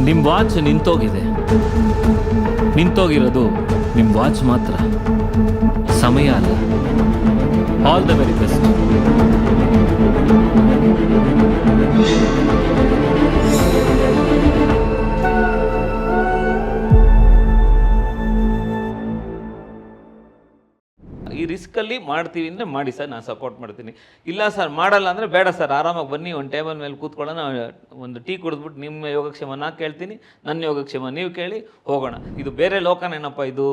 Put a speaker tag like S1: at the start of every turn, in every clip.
S1: ನಿಮ್ಮ ವಾಚ್ ನಿಂತೋಗಿದೆ. ನಿಂತೋಗಿರೋದು ನಿಮ್ಮ ವಾಚ್ ಮಾತ್ರ. ಸಮಯ ಅಲ್ಲ. ಆಲ್ ದ ವೆರಿ ಬೆಸ್ಟ್ ರಿಸ್ಕಲ್ಲಿ ಮಾಡ್ತೀವಿ ಅಂದರೆ ಮಾಡಿ ಸರ್, ನಾನು ಸಪೋರ್ಟ್ ಮಾಡ್ತೀನಿ. ಇಲ್ಲ ಸರ್, ಮಾಡಲ್ಲ ಅಂದರೆ ಬೇಡ ಸರ್, ಆರಾಮಾಗಿ ಬನ್ನಿ, ಒಂದು ಟೇಬಲ್ ಮೇಲೆ ಕೂತ್ಕೊಳ್ಳೋಣ, ಒಂದು ಟೀ ಕುಡಿದ್ಬಿಟ್ಟು ನಿಮ್ಮ ಯೋಗಕ್ಷೇಮ ನಾ ಕೇಳ್ತೀನಿ, ನನ್ನ ಯೋಗಕ್ಷೇಮ ನೀವು ಕೇಳಿ ಹೋಗೋಣ. ಇದು ಬೇರೆ ಲೋಕನೇನಪ್ಪ ಇದು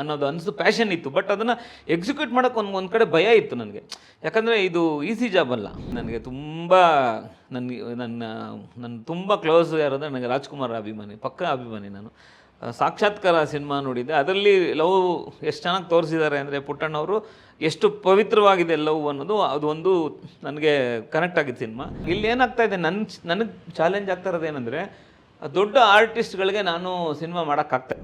S1: ಅನ್ನೋದು ಅನಿಸ್ತು ಪ್ಯಾಷನ್ ಇತ್ತು ಬಟ್ ಅದನ್ನು ಎಕ್ಸಿಕ್ಯೂಟ್ ಮಾಡೋಕೆ ಒಂದು ಒಂದು ಕಡೆ ಭಯ ಇತ್ತು ನನಗೆ. ಯಾಕಂದರೆ ಇದು ಈಸಿ ಜಾಬ್ ಅಲ್ಲ. ನನಗೆ ತುಂಬ, ನನಗೆ ನನ್ನ ನನ್ನ ತುಂಬ ಕ್ಲೋಸ್ ಯಾರಂದರೆ ನನಗೆ ರಾಜ್ಕುಮಾರ್ ಅಭಿಮಾನಿ, ಪಕ್ಕ ಅಭಿಮಾನಿ ನಾನು. ಸಾಕ್ಷಾತ್ಕಾರ ಸಿನಿಮಾ ನೋಡಿದ್ದೆ. ಅದರಲ್ಲಿ ಲವ್ ಎಷ್ಟು ಚೆನ್ನಾಗಿ ತೋರಿಸಿದ್ದಾರೆ ಅಂದರೆ ಪುಟ್ಟಣ್ಣವರು ಎಷ್ಟು ಪವಿತ್ರವಾಗಿದೆ ಲವ್ ಅನ್ನೋದು, ಅದು ಒಂದು ನನಗೆ ಕನೆಕ್ಟ್ ಆಗಿದ್ದು ಸಿನಿಮಾ. ಇಲ್ಲಿ ಏನಾಗ್ತಾ ಇದೆ ನನ್ನ ನನಗೆ ಚಾಲೆಂಜ್ ಆಗ್ತಾ ಇರೋದೇನೆಂದರೆ ದೊಡ್ಡ ಆರ್ಟಿಸ್ಟ್ಗಳಿಗೆ ನಾನು ಸಿನಿಮಾ ಮಾಡೋಕ್ಕಾಗ್ತಾ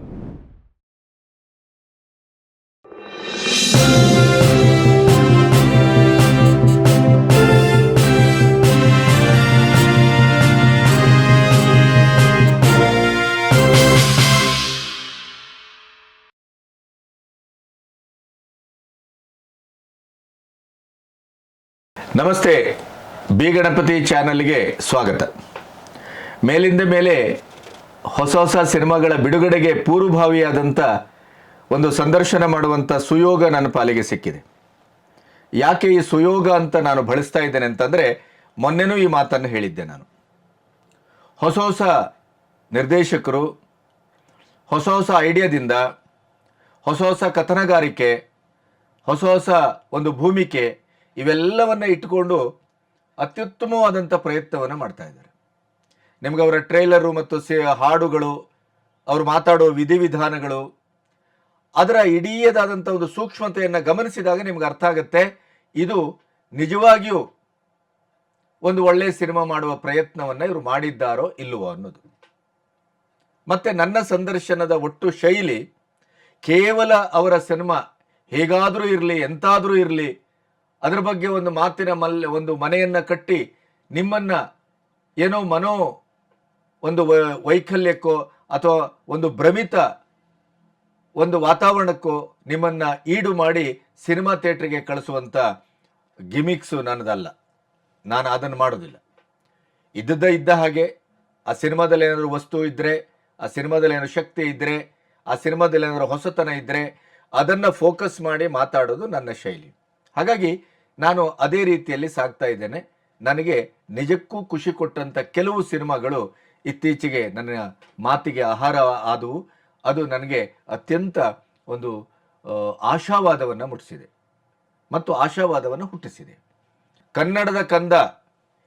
S2: ನಮಸ್ತೆ. ಬಿ ಗಣಪತಿ ಚಾನಲ್ಗೆ ಸ್ವಾಗತ. ಮೇಲಿಂದ ಮೇಲೆ ಹೊಸ ಹೊಸ ಸಿನಿಮಾಗಳ ಬಿಡುಗಡೆಗೆ ಪೂರ್ವಭಾವಿಯಾದಂಥ ಒಂದು ಸಂದರ್ಶನ ಮಾಡುವಂಥ ಸುಯೋಗ ನನ್ನ ಪಾಲಿಗೆ ಸಿಕ್ಕಿದೆ. ಯಾಕೆ ಈ ಸುಯೋಗ ಅಂತ ನಾನು ಬಳಸ್ತಾ ಇದ್ದೇನೆ ಅಂತಂದರೆ ಮೊನ್ನೆನೂ ಈ ಮಾತನ್ನು ಹೇಳಿದ್ದೆ ನಾನು. ಹೊಸ ಹೊಸ ನಿರ್ದೇಶಕರು, ಹೊಸ ಹೊಸ ಐಡಿಯಾದಿಂದ, ಹೊಸ ಹೊಸ ಕಥನಗಾರಿಕೆ, ಹೊಸ ಹೊಸ ಒಂದು ಭೂಮಿಕೆ ಇವೆಲ್ಲವನ್ನ ಇಟ್ಟುಕೊಂಡು ಅತ್ಯುತ್ತಮವಾದಂಥ ಪ್ರಯತ್ನವನ್ನು ಮಾಡ್ತಾ ಇದ್ದಾರೆ. ನಿಮ್ಗೆ ಅವರ ಟ್ರೇಲರು ಮತ್ತು ಸೇ ಹಾಡುಗಳು, ಅವರು ಮಾತಾಡೋ ವಿಧಿವಿಧಾನಗಳು, ಅದರ ಇಡೀದಾದಂಥ ಒಂದು ಸೂಕ್ಷ್ಮತೆಯನ್ನು ಗಮನಿಸಿದಾಗ ನಿಮ್ಗೆ ಅರ್ಥ ಆಗುತ್ತೆ. ಇದು ನಿಜವಾಗಿಯೂ ಒಂದು ಒಳ್ಳೆಯ ಸಿನಿಮಾ ಮಾಡುವ ಪ್ರಯತ್ನವನ್ನು ಇವರು ಮಾಡಿದ್ದಾರೋ ಇಲ್ಲವೋ ಅನ್ನೋದು. ಮತ್ತೆ ನನ್ನ ಸಂದರ್ಶನದ ಒಟ್ಟು ಶೈಲಿ ಕೇವಲ ಅವರ ಸಿನಿಮಾ ಹೇಗಾದರೂ ಇರಲಿ, ಎಂತಾದರೂ ಇರಲಿ ಅದರ ಬಗ್ಗೆ ಒಂದು ಮಾತಿನ ಮಲ್, ಒಂದು ಮನೆಯನ್ನ ಕಟ್ಟಿ ನಿಮ್ಮನ್ನ ಏನೋ ಮನೋ ಒಂದು ವೈಕಲ್ಯಕ್ಕೋ ಅಥವಾ ಒಂದು ಭ್ರಮಿತ ಒಂದು ವಾತಾವರಣಕ್ಕೋ ನಿಮ್ಮನ್ನ ಈಡು ಮಾಡಿ ಸಿನಿಮಾ ಥಿಯೇಟ್ರಿಗೆ ಕಳಿಸುವಂಥ ಗಿಮಿಕ್ಸು ನನ್ನದಲ್ಲ. ನಾನು ಅದನ್ನು ಮಾಡೋದಿಲ್ಲ. ಇದ್ದದ್ದ ಇದ್ದ ಹಾಗೆ, ಆ ಸಿನಿಮಾದಲ್ಲಿ ಏನಾದರೂ ವಸ್ತು ಇದ್ದರೆ ಆ ಸಿನಿಮಾದಲ್ಲಿ ಏನಾದ್ರು ಶಕ್ತಿ ಇದ್ದರೆ ಆ ಸಿನಿಮಾದಲ್ಲಿ ಏನಾದ್ರು ಹೊಸತನ ಇದ್ದರೆ ಅದನ್ನು ಫೋಕಸ್ ಮಾಡಿ ಮಾತಾಡೋದು ನನ್ನ ಶೈಲಿ. ಹಾಗಾಗಿ ನಾನು ಅದೇ ರೀತಿಯಲ್ಲಿ ಸಾಗ್ತಾ ಇದ್ದೇನೆ. ನನಗೆ ನಿಜಕ್ಕೂ ಖುಷಿ ಕೊಟ್ಟಂಥ ಕೆಲವು ಸಿನಿಮಾಗಳು ಇತ್ತೀಚೆಗೆ ನನ್ನ ಮಾತಿಗೆ ಆಹಾರ ಆದವು. ಅದು ನನಗೆ ಅತ್ಯಂತ ಒಂದು ಆಶಾವಾದವನ್ನು ಮುಟ್ಟಿಸಿದೆ ಮತ್ತು ಆಶಾವಾದವನ್ನು ಹುಟ್ಟಿಸಿದೆ. ಕನ್ನಡದ ಕಂದ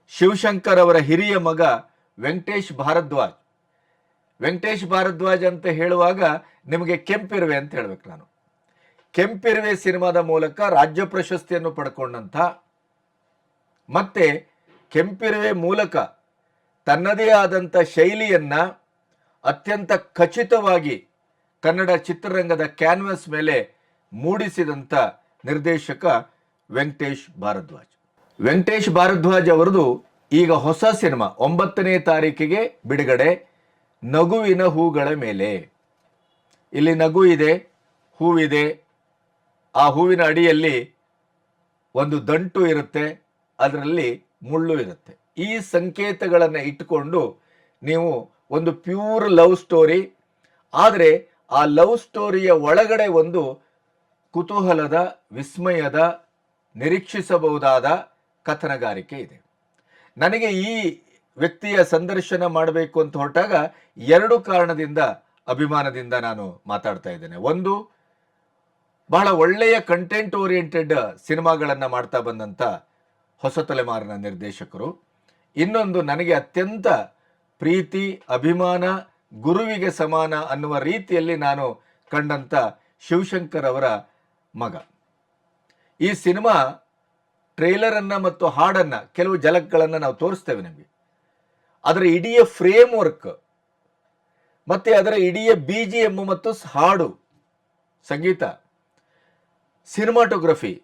S2: ಶಿವಶಂಕರ್ ಅವರ ಹಿರಿಯ ಮಗ ವೆಂಕಟೇಶ್ ಭಾರದ್ವಾಜ್. ವೆಂಕಟೇಶ್ ಭಾರದ್ವಾಜ್ ಅಂತ ಹೇಳುವಾಗ ನಿಮಗೆ ಕೆಂಪಿರುವೆ ಅಂತ ಹೇಳ್ಬೇಕು ನಾನು. ಕೆಂಪಿರುವೆ ಸಿನಿಮಾದ ಮೂಲಕ ರಾಜ್ಯ ಪ್ರಶಸ್ತಿಯನ್ನು ಪಡ್ಕೊಂಡಂಥ ಮತ್ತೆ ಕೆಂಪಿರುವೆ ಮೂಲಕ ತನ್ನದೇ ಆದಂಥ ಶೈಲಿಯನ್ನು ಅತ್ಯಂತ ಖಚಿತವಾಗಿ ಕನ್ನಡ ಚಿತ್ರರಂಗದ ಕ್ಯಾನ್ವಸ್ ಮೇಲೆ ಮೂಡಿಸಿದಂಥ ನಿರ್ದೇಶಕ ವೆಂಕಟೇಶ್ ಭಾರದ್ವಾಜ್. ವೆಂಕಟೇಶ್ ಭಾರದ್ವಾಜ್ ಅವರದು ಈಗ ಹೊಸ ಸಿನಿಮಾ, ಒಂಬತ್ತನೇ ತಾರೀಕಿಗೆ ಬಿಡುಗಡೆ, ನಗುವಿನ ಹೂಗಳ ಮೇಲೆ. ಇಲ್ಲಿ ನಗು ಇದೆ, ಹೂವಿದೆ ಆ ಹೂವಿನ ಅಡಿಯಲ್ಲಿ ಒಂದು ದಂಟು ಇರುತ್ತೆ, ಅದರಲ್ಲಿ ಮುಳ್ಳು ಇರುತ್ತೆ. ಈ ಸಂಕೇತಗಳನ್ನು ಇಟ್ಟುಕೊಂಡು ನೀವು ಒಂದು ಪ್ಯೂರ್ ಲವ್ ಸ್ಟೋರಿ, ಆದರೆ ಆ ಲವ್ ಸ್ಟೋರಿಯ ಒಳಗಡೆ ಒಂದು ಕುತೂಹಲದ, ವಿಸ್ಮಯದ, ನಿರೀಕ್ಷಿಸಬಹುದಾದ ಕಥನಗಾರಿಕೆ ಇದೆ. ನನಗೆ ಈ ವ್ಯಕ್ತಿಯ ಸಂದರ್ಶನ ಮಾಡಬೇಕು ಅಂತ ಹೊರಟಾಗ ಎರಡು ಕಾರಣದಿಂದ, ಅಭಿಮಾನದಿಂದ ನಾನು ಮಾತಾಡ್ತಾ ಇದ್ದೇನೆ. ಒಂದು ಬಹಳ ಒಳ್ಳೆಯ ಕಂಟೆಂಟ್ ಓರಿಯೆಂಟೆಡ್ ಸಿನಿಮಾಗಳನ್ನ ಮಾಡ್ತಾ ಬಂದಂಥ ಹೊಸ ತಲೆಮಾರಿನ ನಿರ್ದೇಶಕರು. ಇನ್ನೊಂದು ನನಗೆ ಅತ್ಯಂತ ಪ್ರೀತಿ, ಅಭಿಮಾನ, ಗುರುವಿಗೆ ಸಮಾನ ಅನ್ನುವ ರೀತಿಯಲ್ಲಿ ನಾನು ಕಂಡಂಥ ಶಿವಶಂಕರ್ ಅವರ ಮಗ. ಈ ಸಿನಿಮಾ ಟ್ರೇಲರನ್ನು ಮತ್ತು ಹಾಡನ್ನು ಕೆಲವು ಜಲಕ್ಗಳನ್ನು ನಾವು ತೋರಿಸ್ತೇವೆ ನಿಮಗೆ. ಅದರ ಇಡೀ ಫ್ರೇಮ್ ವರ್ಕ್ ಮತ್ತೆ ಅದರ ಇಡೀ ಬಿ ಜಿ ಎಂ ಮತ್ತು ಹಾಡು, ಸಂಗೀತ. ಸಿನಿಮಾಟೋಗ್ರಫಿ.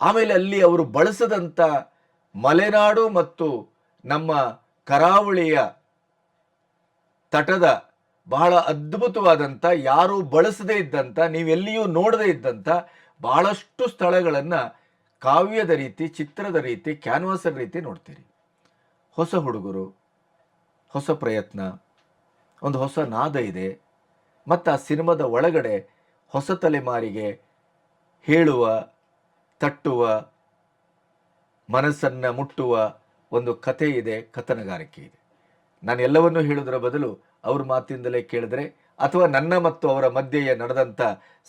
S2: ಆಮೇಲೆ ಅಲ್ಲಿ ಅವರು ಬಳಸದಂಥ ಮಲೆನಾಡು ಮತ್ತು ನಮ್ಮ ಕರಾವಳಿಯ ತಟದ ಬಹಳ ಅದ್ಭುತವಾದಂಥ ಯಾರೂ ಬಳಸದೇ ಇದ್ದಂಥ ನೀವೆಲ್ಲಿಯೂ ನೋಡದೇ ಇದ್ದಂಥ ಬಹಳಷ್ಟು ಸ್ಥಳಗಳನ್ನು ಕಾವ್ಯದ ರೀತಿ, ಚಿತ್ರದ ರೀತಿ, ಕ್ಯಾನ್ವಾಸದ ರೀತಿ ನೋಡ್ತೀರಿ. ಹೊಸ ಹುಡುಗರು, ಹೊಸ ಪ್ರಯತ್ನ, ಒಂದು ಹೊಸ ನಾದ ಇದೆ. ಮತ್ತು ಆ ಸಿನಿಮಾದ ಒಳಗಡೆ ಹೊಸ ತಲೆಮಾರಿಗೆ ಹೇಳುವ, ತಟ್ಟುವ, ಮನಸ್ಸನ್ನು ಮುಟ್ಟುವ ಒಂದು ಕಥೆ ಇದೆ, ಕಥನಗಾರಿಕೆ ಇದೆ. ನಾನು ಎಲ್ಲವನ್ನೂ ಹೇಳುವುದರ ಬದಲು ಅವ್ರ ಮಾತಿಂದಲೇ ಕೇಳಿದ್ರೆ ಅಥವಾ ನನ್ನ ಮತ್ತು ಅವರ ಮಧ್ಯೆಯೇ ನಡೆದಂಥ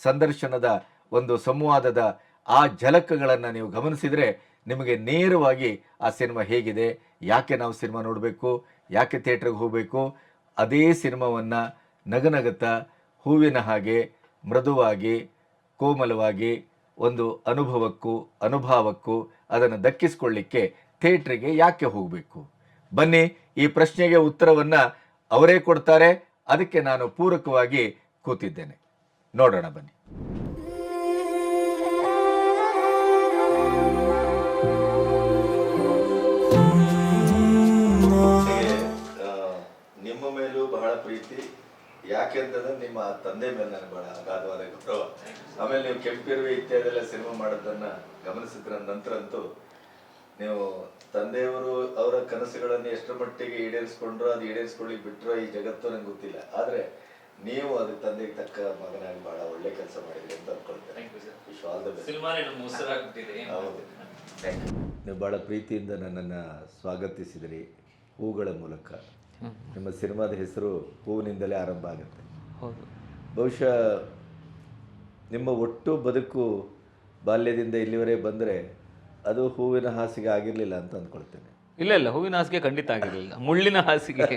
S2: ಸಂದರ್ಶನದ ಒಂದು ಸಂವಾದದ ಆ ಝಲಕಗಳನ್ನು ನೀವು ಗಮನಿಸಿದರೆ ನಿಮಗೆ ನೇರವಾಗಿ ಆ ಸಿನಿಮಾ ಹೇಗಿದೆ, ಯಾಕೆ ನಾವು ಸಿನಿಮಾ ನೋಡಬೇಕು, ಯಾಕೆ ಥಿಯೇಟ್ರಿಗೆ ಹೋಗಬೇಕು, ಅದೇ ಸಿನಿಮಾವನ್ನು ನಗನಗತ ಹೂವಿನ ಹಾಗೆ, ಮೃದುವಾಗಿ ಕೋಮಲವಾಗಿ ಒಂದು ಅನುಭವಕ್ಕೂ, ಅನುಭಾವಕ್ಕೂ ಅದನ್ನು ದಕ್ಕಿಸ್ಕೊಳ್ಳಿಕ್ಕೆ ಥಿಯೇಟ್ರಿಗೆ ಯಾಕೆ ಹೋಗಬೇಕು? ಬನ್ನಿ, ಈ ಪ್ರಶ್ನೆಗೆ ಉತ್ತರವನ್ನು ಅವರೇ ಕೊಡ್ತಾರೆ. ಅದಕ್ಕೆ ನಾನು ಪೂರಕವಾಗಿ ಕೂತಿದ್ದೇನೆ. ನೋಡೋಣ ಬನ್ನಿ. ನಿಮ್ಮ ಮೇಲೂ ಬಹಳ ಪ್ರೀತಿ. ಯಾಕೆಂತಂದ್ರೆ ನಿಮ್ಮ ತಂದೆ ಮೇಲೆ ನನಗೆ ಬಹಳ ಅಗಾಧವಾದ ಗೌರವ. ಆಮೇಲೆ ನೀವು ಕೆಂಪಿರುವೆ ಇತ್ಯಾದೆಲ್ಲ ಸಿನಿಮಾ ಮಾಡೋದನ್ನ ಗಮನಿಸಿದ್ರ ನಂತರ ಅಂತೂ ನೀವು ತಂದೆಯವರು ಅವರ ಕನಸುಗಳನ್ನು ಎಷ್ಟರ ಮಟ್ಟಿಗೆ ಈಡೇರಿಸ್ಕೊಂಡ್ರು ಅದು ಈಡೇರಿಸ್ಕೊಳ್ಳಿ ಬಿಟ್ರೋ ಈ ಜಗತ್ತು ನಂಗೆ ಗೊತ್ತಿಲ್ಲ. ಆದ್ರೆ ನೀವು ಅದ್ರ ತಂದೆಗೆ ತಕ್ಕ ಮಗನಾಗಿ ಬಹಳ ಒಳ್ಳೆ ಕೆಲಸ ಮಾಡಿದ್ರಿ ಅಂತ ಅನ್ಕೊಳ್ತೇನೆ. ನೀವು ಬಹಳ ಪ್ರೀತಿಯಿಂದ ನನ್ನನ್ನು ಸ್ವಾಗತಿಸಿದಿರಿ. ಹೂಗಳ ಮೂಲಕ. ನಿಮ್ಮ ಸಿನಿಮಾದ ಹೆಸರು ಹೂವಿನಿಂದಲೇ ಆರಂಭ ಆಗುತ್ತೆ.
S1: ಹೌದು.
S2: ಬಹುಶಃ ನಿಮ್ಮ ಒಟ್ಟು ಬದುಕು ಬಾಲ್ಯದಿಂದ ಇಲ್ಲಿವರೆಗೆ ಬಂದರೆ ಅದು ಹೂವಿನ ಹಾಸಿಗೆ ಆಗಿರಲಿಲ್ಲ ಅಂತ ಅಂದ್ಕೊಳ್ತೇನೆ.
S1: ಇಲ್ಲ ಇಲ್ಲ ಹೂವಿನ ಹಾಸಿಗೆ ಖಂಡಿತ ಆಗಿರಲಿಲ್ಲ. ಮುಳ್ಳಿನ ಹಾಸಿಗೆ.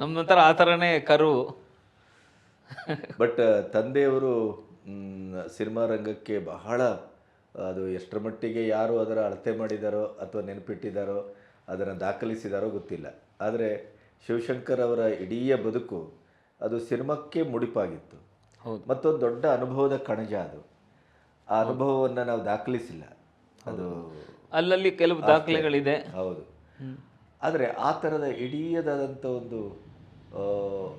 S1: ನಮ್ದೊಂಥರ ಆ ಥರನೇ ಕರು.
S2: ಬಟ್ ತಂದೆಯವರು ಸಿನಿಮಾ ರಂಗಕ್ಕೆ ಬಹಳ ಅದು ಎಷ್ಟರ ಮಟ್ಟಿಗೆ ಯಾರು ಅದರ ಅಳತೆ ಮಾಡಿದಾರೋ ಅಥವಾ ನೆನಪಿಟ್ಟಿದ್ದಾರೋ ಅದನ್ನು ದಾಖಲಿಸಿದಾರೋ ಗೊತ್ತಿಲ್ಲ. ಆದರೆ ಶಿವಶಂಕರ್ ಅವರ ಇಡೀ ಬದುಕು ಅದು ಸಿನಿಮಾಕ್ಕೆ ಮುಡಿಪಾಗಿತ್ತು.
S1: ಹೌದು.
S2: ಮತ್ತೊಂದು ದೊಡ್ಡ ಅನುಭವದ ಕಣಜ ಅದು. ಆ ಅನುಭವವನ್ನು ನಾವು ದಾಖಲಿಸಿಲ್ಲ. ಅದು
S1: ಅಲ್ಲಲ್ಲಿ ಕೆಲವು ದಾಖಲೆಗಳಿದೆ.
S2: ಹೌದು. ಆದರೆ ಆ ಥರದ ಇಡೀಯದಾದಂಥ ಒಂದು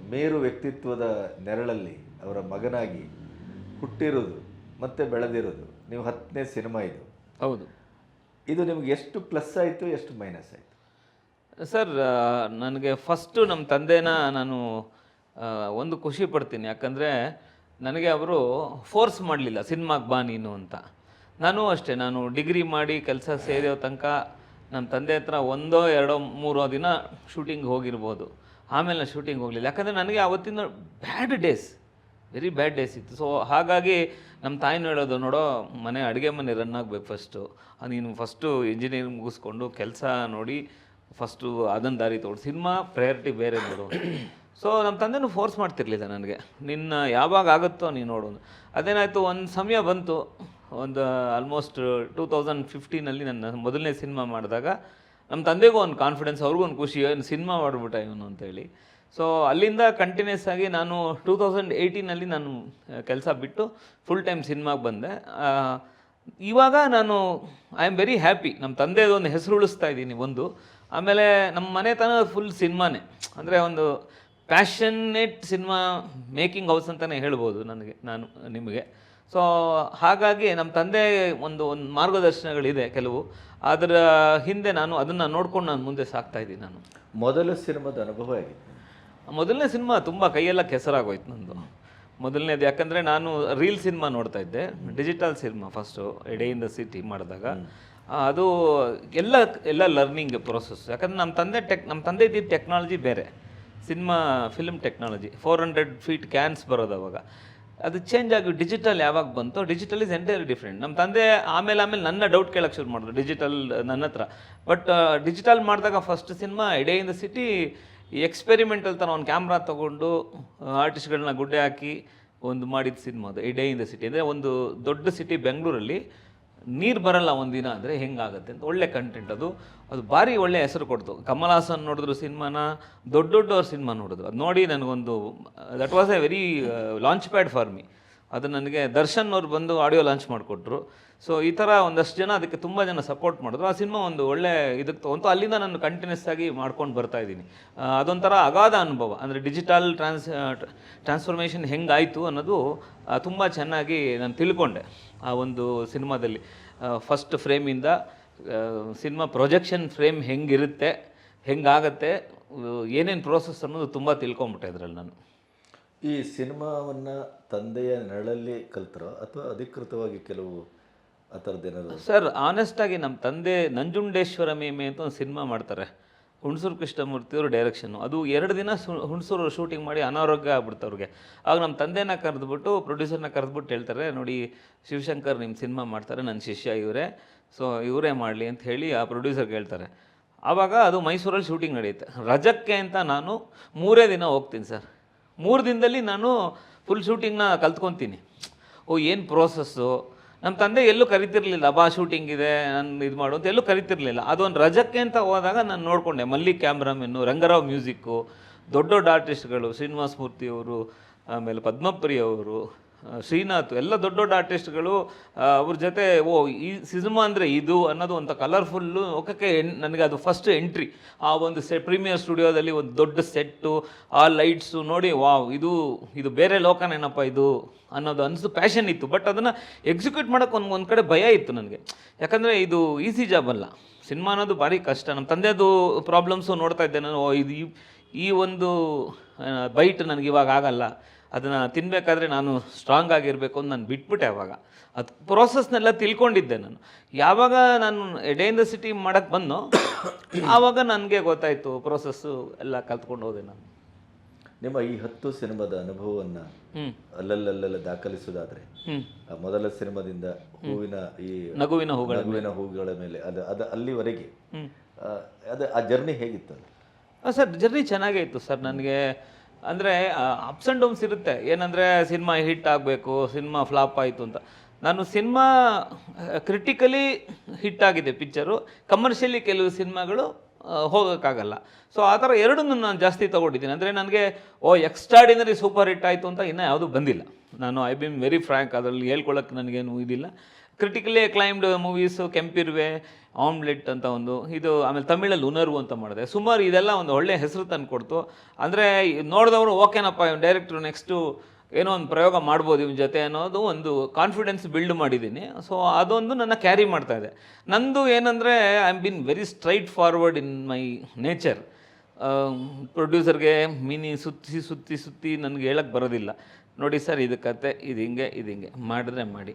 S2: ಮೇರು ವ್ಯಕ್ತಿತ್ವದ ನೆರಳಲ್ಲಿ ಅವರ ಮಗನಾಗಿ ಹುಟ್ಟಿರೋದು ಮತ್ತು ಬೆಳೆದಿರೋದು. ನೀವು ಹತ್ತನೇ ಸಿನಿಮಾ ಇದು.
S1: ಹೌದು.
S2: ಇದು ನಿಮ್ಗೆ ಎಷ್ಟು ಪ್ಲಸ್ ಆಯಿತು ಎಷ್ಟು ಮೈನಸ್ ಆಯಿತು?
S1: ಸರ್ ನನಗೆ ಫಸ್ಟು ನಮ್ಮ ತಂದೆನ ನಾನು ಒಂದು ಖುಷಿ ಪಡ್ತೀನಿ. ಯಾಕಂದರೆ ನನಗೆ ಅವರು ಫೋರ್ಸ್ ಮಾಡಲಿಲ್ಲ, ಸಿನಿಮಾಗೆ ಬಾ ನೀನು ಅಂತ. ನಾನು ಅಷ್ಟೇ, ನಾನು ಡಿಗ್ರಿ ಮಾಡಿ ಕೆಲಸ ಸೇರೋ ತನಕ ನಮ್ಮ ತಂದೆ ಹತ್ರ ಒಂದೋ ಎರಡೋ ಮೂರೋ ದಿನ ಶೂಟಿಂಗ್ ಹೋಗಿರ್ಬೋದು. ಆಮೇಲೆ ನಾನು ಶೂಟಿಂಗ್ ಹೋಗಲಿಲ್ಲ. ಯಾಕಂದರೆ ನನಗೆ ಆವತ್ತಿನ bad days very bad days ಇತ್ತು. ಸೊ ಹಾಗಾಗಿ ನಮ್ಮ ತಾಯಿನೂ ಹೇಳೋದು, ನೋಡೋ, ಮನೆ ಅಡುಗೆ ಮನೆ ರನ್ ಆಗಬೇಕು ಫಸ್ಟು ನೀನು ಫಸ್ಟು ಇಂಜಿನಿಯರಿಂಗ್ ಮುಗಿಸ್ಕೊಂಡು ಕೆಲಸ ನೋಡಿ ಫಸ್ಟು ಅದನ್ನು ದಾರಿ ತೋಡು ಸಿನಿಮಾ ಪ್ರಯಾರಿಟಿ ಬೇರೆ ನೋಡು. ಸೊ ನಮ್ಮ ತಂದೆನೂ ಫೋರ್ಸ್ ಮಾಡ್ತಿರ್ಲಿಲ್ಲ ನನಗೆ. ನಿನ್ನ ಯಾವಾಗ ಆಗುತ್ತೋ ನೀನು ನೋಡು. ಅದೇನಾಯಿತು ಒಂದು ಸಮಯ ಬಂತು. ಒಂದು ಆಲ್ಮೋಸ್ಟ್ ಟೂ ತೌಸಂಡ್ ಫಿಫ್ಟೀನಲ್ಲಿ ನನ್ನ ಮೊದಲನೇ ಸಿನಿಮಾ ಮಾಡಿದಾಗ ನಮ್ಮ ತಂದೆಗೂ ಒಂದು ಕಾನ್ಫಿಡೆನ್ಸ್ ಅವ್ರಿಗೂ ಒಂದು ಖುಷಿ ಏನು ಸಿನಿಮಾ ಮಾಡಿಬಿಟ್ಟ ಇವನು ಅಂತೇಳಿ ಸೊ ಅಲ್ಲಿಂದ ಕಂಟಿನ್ಯೂಸ್ ಆಗಿ ನಾನು ಟೂ ತೌಸಂಡ್ ಏಯ್ಟೀನಲ್ಲಿ ನಾನು ಕೆಲಸ ಬಿಟ್ಟು ಫುಲ್ ಟೈಮ್ ಸಿನಿಮಾಗೆ ಬಂದೆ. ಇವಾಗ ನಾನು ಐ ಆಮ್ ವೆರಿ ಹ್ಯಾಪಿ ನಮ್ಮ ತಂದೆದು ಒಂದು ಹೆಸರು ಉಳಿಸ್ತಾ ಇದ್ದೀನಿ ಒಂದು. ಆಮೇಲೆ ನಮ್ಮ ಮನೆತನ ಫುಲ್ ಸಿನಿಮಾನೇ. ಅಂದರೆ ಒಂದು ಪ್ಯಾಷನೇಟ್ ಸಿನಿಮಾ ಮೇಕಿಂಗ್ ಹೌಸ್ ಅಂತಲೇ ಹೇಳ್ಬೋದು ನನಗೆ ನಾನು ನಿಮಗೆ. ಸೊ ಹಾಗಾಗಿ ನಮ್ಮ ತಂದೆ ಒಂದು ಒಂದು ಮಾರ್ಗದರ್ಶನಗಳಿದೆ ಕೆಲವು. ಅದರ ಹಿಂದೆ ನಾನು ಅದನ್ನು ನೋಡ್ಕೊಂಡು ನಾನು ಮುಂದೆ ಸಾಕ್ತಾ ಇದ್ದೀನಿ ನಾನು.
S2: ಮೊದಲ ಸಿನಿಮಾದ ಅನುಭವ ಆಗಿತ್ತು
S1: ಮೊದಲನೇ ಸಿನಿಮಾ ತುಂಬ ಕೈಯೆಲ್ಲ ಕೆಸರಾಗೋಯ್ತು ನಂದು. ಮೊದಲನೇದು ಯಾಕಂದರೆ ನಾನು ರೀಲ್ ಸಿನಿಮಾ ನೋಡ್ತಾ ಇದ್ದೆ. ಡಿಜಿಟಲ್ ಸಿನಿಮಾ ಫಸ್ಟು ಎಡೆ ಇನ್ ದ ಸಿಟಿ ಮಾಡಿದಾಗ. ಅದು ಎಲ್ಲ ಎಲ್ಲ ಲರ್ನಿಂಗ್ ಪ್ರೊಸೆಸ್ ಯಾಕಂದ್ರೆ ನಮ್ಮ ತಂದೆ ಟೆಕ್ ನಮ್ಮ ತಂದೆ ಇದ್ದಿದ್ದು ಟೆಕ್ನಾಲಜಿ ಬೇರೆ. Cinema film technology four hundred feet cans ಬರೋದು ಅವಾಗ. ಅದು ಚೇಂಜ್ ಆಗಿ ಡಿಜಿಟಲ್ ಯಾವಾಗ ಬಂತು ಡಿಜಿಟಲ್ ಇಸ್ ಎಂಟೈರ್ ಡಿಫ್ರೆಂಟ್ ನಮ್ಮ ತಂದೆ ಆಮೇಲೆ ಆಮೇಲೆ ನನ್ನ ಡೌಟ್ ಕೇಳಕ್ಕೆ ಶುರು ಮಾಡಿದ್ರು ಡಿಜಿಟಲ್ ನನ್ನ ಹತ್ರ. ಬಟ್ ಡಿಜಿಟಲ್ ಮಾಡಿದಾಗ ಫಸ್ಟ್ ಸಿನಿಮಾ ಇಡೇ ಇನ್ ದ ಸಿಟಿ ಎಕ್ಸ್ಪೆರಿಮೆಂಟಲ್ ಥರ ಒಂದು ಕ್ಯಾಮ್ರಾ ತೊಗೊಂಡು ಆರ್ಟಿಸ್ಟ್ಗಳನ್ನ ಗುಡ್ಡೆ ಹಾಕಿ, ಒಂದು ಮಾಡಿದ ಸಿನಿಮಾ ಅದು ಇಡೇ ಇನ್ ದ ಸಿಟಿ ಅಂದರೆ ಒಂದು ದೊಡ್ಡ ಸಿಟಿ ಬೆಂಗಳೂರಲ್ಲಿ ನೀರು ಬರಲ್ಲ ಒಂದಿನ ಅಂದರೆ ಹೆಂಗಾಗುತ್ತೆ ಅಂತ ಒಳ್ಳೆ ಕಂಟೆಂಟ್ ಅದು. ಅದು ಭಾರಿ ಒಳ್ಳೆ ಹೆಸರು ಕೊಡ್ತು. ಕಮಲ್ ಹಾಸನ್ ನೋಡಿದ್ರು ಸಿನಿಮಾನ, ದೊಡ್ಡ ದೊಡ್ಡವ್ರ ಸಿನಿಮಾ ನೋಡಿದ್ರು. ಅದು ನೋಡಿ ನನಗೊಂದು that was a very launch pad for me ಅದು ನನಗೆ ದರ್ಶನ್ ಅವ್ರು ಬಂದು ಆಡಿಯೋ ಲಾಂಚ್ ಮಾಡಿಕೊಟ್ರು. ಸೊ ಈ ಥರ ಒಂದಷ್ಟು ಜನ ಅದಕ್ಕೆ ತುಂಬ ಜನ ಸಪೋರ್ಟ್ ಮಾಡಿದ್ರು. ಆ ಸಿನಿಮಾ ಒಂದು ಒಳ್ಳೆ ಇದಕ್ಕೆ ತೊಗೊಂತು ಅಲ್ಲಿಂದ ನಾನು ಕಂಟಿನ್ಯೂಸ್ ಆಗಿ ಮಾಡ್ಕೊಂಡು ಬರ್ತಾ ಇದ್ದೀನಿ. ಅದೊಂಥರ ಅಗಾಧ ಅನುಭವ. ಅಂದರೆ ಡಿಜಿಟಲ್ ಟ್ರಾನ್ಸ್ ಟ್ರಾನ್ಸ್ಫಾರ್ಮೇಷನ್ ಹೆಂಗಾಯಿತು ಅನ್ನೋದು ತುಂಬ ಚೆನ್ನಾಗಿ ನಾನು ತಿಳ್ಕೊಂಡೆ ಆ ಒಂದು ಸಿನಿಮಾದಲ್ಲಿ. ಫಸ್ಟ್ ಫ್ರೇಮಿಂದ ಸಿನಿಮಾ ಪ್ರೊಜೆಕ್ಷನ್ ಫ್ರೇಮ್ ಹೆಂಗಿರುತ್ತೆ, ಹೆಂಗಾಗತ್ತೆ, ಏನೇನು ಪ್ರೋಸೆಸ್ ಅನ್ನೋದು ತುಂಬ ತಿಳ್ಕೊಂಬಿಟ್ಟೆ ಇದರಲ್ಲಿ ನಾನು.
S3: ಈ ಸಿನಿಮಾವನ್ನು ತಂದೆಯ ನೆರಳಲ್ಲಿ ಕಲ್ತರೋ ಅಥವಾ ಅಧಿಕೃತವಾಗಿ ಕೆಲವು ಆ ಥರದ್ದೇನಾದ್ರು
S1: ಸರ್ ಆನೆಸ್ಟಾಗಿ ನಮ್ಮ ತಂದೆ ನಂಜುಂಡೇಶ್ವರ ಮೇಮೆ ಅಂತ ಒಂದು ಸಿನಿಮಾ ಮಾಡ್ತಾರೆ. ಹುಣಸೂರು ಕೃಷ್ಣಮೂರ್ತಿ ಅವರು ಡೈರೆಕ್ಷನ್ನು ಅದು ಎರಡು ದಿನ ಸು- ಹುಣಸೂರು ಶೂಟಿಂಗ್ ಮಾಡಿ ಅನಾರೋಗ್ಯ ಆಗ್ಬಿಡ್ತು ಅವ್ರಿಗೆ. ಆಗ ನಮ್ಮ ತಂದೆನ ಕರೆದ್ಬಿಟ್ಟು ಪ್ರೊಡ್ಯೂಸರ್ನ ಕರೆದ್ಬಿಟ್ಟು ಹೇಳ್ತಾರೆ, ನೋಡಿ, ಶಿವಶಂಕರ್ ನಿಮ್ಮ ಸಿನಿಮಾ ಮಾಡ್ತಾರೆ ನನ್ನ ಶಿಷ್ಯ ಇವರೇ. ಸೊ ಇವರೇ ಮಾಡಲಿ ಅಂತ ಹೇಳಿ ಆ ಪ್ರೊಡ್ಯೂಸರ್ಗೆ ಹೇಳ್ತಾರೆ. ಆವಾಗ ಅದು ಮೈಸೂರಲ್ಲಿ ಶೂಟಿಂಗ್ ನಡೆಯುತ್ತೆ. ರಜಕ್ಕೆ ಅಂತ ನಾನು ಮೂರೇ ದಿನ ಹೋಗ್ತೀನಿ ಸರ್. ಮೂರು ದಿನದಲ್ಲಿ ನಾನು ಫುಲ್ ಶೂಟಿಂಗ್ನ ಕಲ್ತ್ಕೊತೀನಿ. ಓ ಏನು ಪ್ರೋಸೆಸ್ಸು ನಮ್ಮ ತಂದೆ ಎಲ್ಲೂ ಕರಿತಿರ್ಲಿಲ್ಲ ಬಾ ಶೂಟಿಂಗ್ ಇದೆ ನಾನು ಇದು ಮಾಡು ಅಂತ ಎಲ್ಲೂ ಕರಿತಿರ್ಲಿಲ್ಲ. ಅದೊಂದು ರಜಕ್ಕೆ ಅಂತ ಹೋದಾಗ ನಾನು ನೋಡಿಕೊಂಡೆ ಮಲ್ಲಿ ಕ್ಯಾಮ್ರಾಮೆನ್ನು ರಂಗರಾವ್ ಮ್ಯೂಸಿಕ್ಕು ದೊಡ್ಡ ದೊಡ್ಡ ಆರ್ಟಿಸ್ಟ್ಗಳು ಶ್ರೀನಿವಾಸ ಮೂರ್ತಿಯವರು ಆಮೇಲೆ ಪದ್ಮಪ್ರಿಯ ಅವರು ಆ, ಶ್ರೀನಾಥ್, ಎಲ್ಲ ದೊಡ್ಡ ದೊಡ್ಡ ಆರ್ಟಿಸ್ಟ್ಗಳು ಅವ್ರ ಜೊತೆ, ಓ, ಈ ಸಿನಿಮಾ ಅಂದರೆ ಇದು ಅನ್ನೋದು ಒಂದು ಕಲರ್ಫುಲ್ಲು ಒಕ್ಕಕ್ಕೆ ನನಗೆ ಅದು ಫಸ್ಟ್ ಎಂಟ್ರಿ ಆ ಒಂದು ಸೆ ಪ್ರೀಮಿಯರ್ ಸ್ಟುಡಿಯೋದಲ್ಲಿ ಒಂದು ದೊಡ್ಡ ಸೆಟ್ಟು ಆ ಲೈಟ್ಸು ನೋಡಿ, ವಾವ್, ಇದು ಇದು ಬೇರೆ ಲೋಕನೇನಪ್ಪ ಇದು ಅನ್ನೋದು ಅನಿಸ್ತು ಪ್ಯಾಷನ್ ಇತ್ತು. ಬಟ್ ಅದನ್ನು ಎಕ್ಸಿಕ್ಯೂಟ್ ಮಾಡೋಕೆ ಒಂದು ಒಂದು ಕಡೆ ಭಯ ಇತ್ತು ನನಗೆ. ಯಾಕಂದರೆ ಇದು ಈಸಿ ಜಾಬ್ ಅಲ್ಲ. ಸಿನಿಮಾ ಅನ್ನೋದು ಭಾರಿ ಕಷ್ಟ. ನಮ್ಮ ತಂದೆದು ಪ್ರಾಬ್ಲಮ್ಸು ನೋಡ್ತಾ ಇದ್ದೆ ನಾನು ಇದು ಈ ಒಂದು ಬೈಟ್ ನನಗೆ ಇವಾಗ ಆಗಲ್ಲ. ಅದನ್ನು ತಿನ್ನಬೇಕಾದ್ರೆ ನಾನು ಸ್ಟ್ರಾಂಗ್ ಆಗಿರಬೇಕು ಅಂತ ನಾನು ಬಿಟ್ಬಿಟ್ಟೆ ಅವಾಗ. ಅದು ಪ್ರೋಸೆಸ್ನೆಲ್ಲ ತಿಳ್ಕೊಂಡಿದ್ದೆ ನಾನು. ಯಾವಾಗ ನಾನು ಎಡೆ ಇನ್ ದ ಸಿಟಿ ಮಾಡೋಕ್ಕೆ ಬಂದು ಆವಾಗ ನನಗೆ ಗೊತ್ತಾಯಿತು ಪ್ರೋಸೆಸ್ಸು ಎಲ್ಲ ಕಲ್ತ್ಕೊಂಡು ಹೋದೆ ನಾನು.
S3: ನಿಮ್ಮ ಈ ಹತ್ತು ಸಿನಿಮಾದ ಅನುಭವವನ್ನು ಅಲ್ಲಲ್ಲಲ್ಲೆಲ್ಲ ದಾಖಲಿಸೋದಾದ್ರೆ ಮೊದಲ ಸಿನಿಮಾದಿಂದ ಹೂವಿನ ಈ
S1: ನಗುವಿನ ಹೂಗಳ
S3: ನಗುವಿನ ಹೂಗಳ ಮೇಲೆ ಅದು ಅದು ಅಲ್ಲಿವರೆಗೆ. ಅದು ಆ ಜರ್ನಿ ಹೇಗಿತ್ತು
S1: ಸರ್ ಜರ್ನಿ ಚೆನ್ನಾಗೇ ಇತ್ತು ಸರ್. ನನಗೆ ಅಂದರೆ ಅಪ್ಸ್ ಆ್ಯಂಡ್ ಡೌನ್ಸ್ ಇರುತ್ತೆ. ಏನಂದರೆ, ಸಿನಿಮಾ ಹಿಟ್ ಆಗಬೇಕು, ಸಿನಿಮಾ ಫ್ಲಾಪ್ ಆಯಿತು ಅಂತ. ನಾನು ಸಿನಿಮಾ ಕ್ರಿಟಿಕಲಿ ಹಿಟ್ ಆಗಿದೆ ಪಿಕ್ಚರು ಕಮರ್ಷಿಯಲಿ ಕೆಲವು ಸಿನಿಮಾಗಳು ಹೋಗೋಕ್ಕಾಗಲ್ಲ. ಸೊ ಆ ಥರ ಎರಡನ್ನೂ ನಾನು ಜಾಸ್ತಿ ತೊಗೊಂಡಿದ್ದೀನಿ. ಅಂದರೆ, ನನಗೆ, ಓ ಎಕ್ಸ್ಟ್ರಾಡಿನರಿ ಸೂಪರ್ ಹಿಟ್ ಆಯಿತು ಅಂತ ಇನ್ನೂ ಯಾವುದೂ ಬಂದಿಲ್ಲ. ನಾನು ಐ ಬಿನ್ ವೆರಿ ಫ್ರ್ಯಾಂಕ್ ಅದರಲ್ಲಿ ಹೇಳ್ಕೊಳ್ಳೋಕ್ಕೆ ನನಗೇನು ಇದಿಲ್ಲ. Critically acclaimed movies Kempiruve omelette ಅಂತ ಒಂದು, ಇದು ಆಮೇಲೆ ತಮಿಳಲ್ಲಿ ಉನರ್ವು ಅಂತ ಮಾಡಿದೆ. ಸುಮಾರು ಇದೆಲ್ಲ ಒಂದು ಒಳ್ಳೆ ಹೆಸರು ತಂದು ಕೊಡ್ತು. ಅಂದರೆ ನೋಡಿದವರು ಓಕೆನಪ್ಪ, ಇವ್ನು ಡೈರೆಕ್ಟ್ರು ನೆಕ್ಸ್ಟು ಏನೋ ಒಂದು ಪ್ರಯೋಗ ಮಾಡ್ಬೋದು ಇವನ ಜೊತೆ ಅನ್ನೋದು ಒಂದು ಕಾನ್ಫಿಡೆನ್ಸ್ ಬಿಲ್ಡ್ ಮಾಡಿದ್ದೀನಿ. ಸೊ ಅದೊಂದು ನನ್ನ ಕ್ಯಾರಿ ಮಾಡ್ತಾ ಇದೆ. ನಂದು ಏನಂದರೆ I am been very straightforward in my nature ಪ್ರೊಡ್ಯೂಸರ್ಗೆ ಮಿನಿ ಸುತ್ತಿ ಸುತ್ತಿ ಸುತ್ತಿ ನನಗೆ ಹೇಳಕ್ಕೆ ಬರೋದಿಲ್ಲ. ನೋಡಿ ಸರ್, ಇದು ಕತೆ, ಇದು ಹಿಂಗೆ ಇದು ಹಿಂಗೆ. ಮಾಡಿದ್ರೆ ಮಾಡಿ.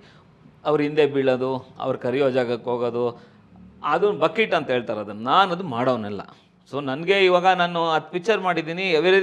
S1: ಅವ್ರ ಹಿಂದೆ ಬೀಳೋದು, ಅವ್ರು ಕರೆಯೋ ಜಾಗಕ್ಕೆ ಹೋಗೋದು, ಅದು ಬಕೆಟ್ ಅಂತ ಹೇಳ್ತಾರೆ ಅದನ್ನು. ನಾನು ಅದು ಮಾಡೋನೆಲ್ಲ. ಸೊ ನನಗೆ ಇವಾಗ ನಾನು ಅದು ಪಿಕ್ಚರ್ ಮಾಡಿದ್ದೀನಿ, ಎವರಿ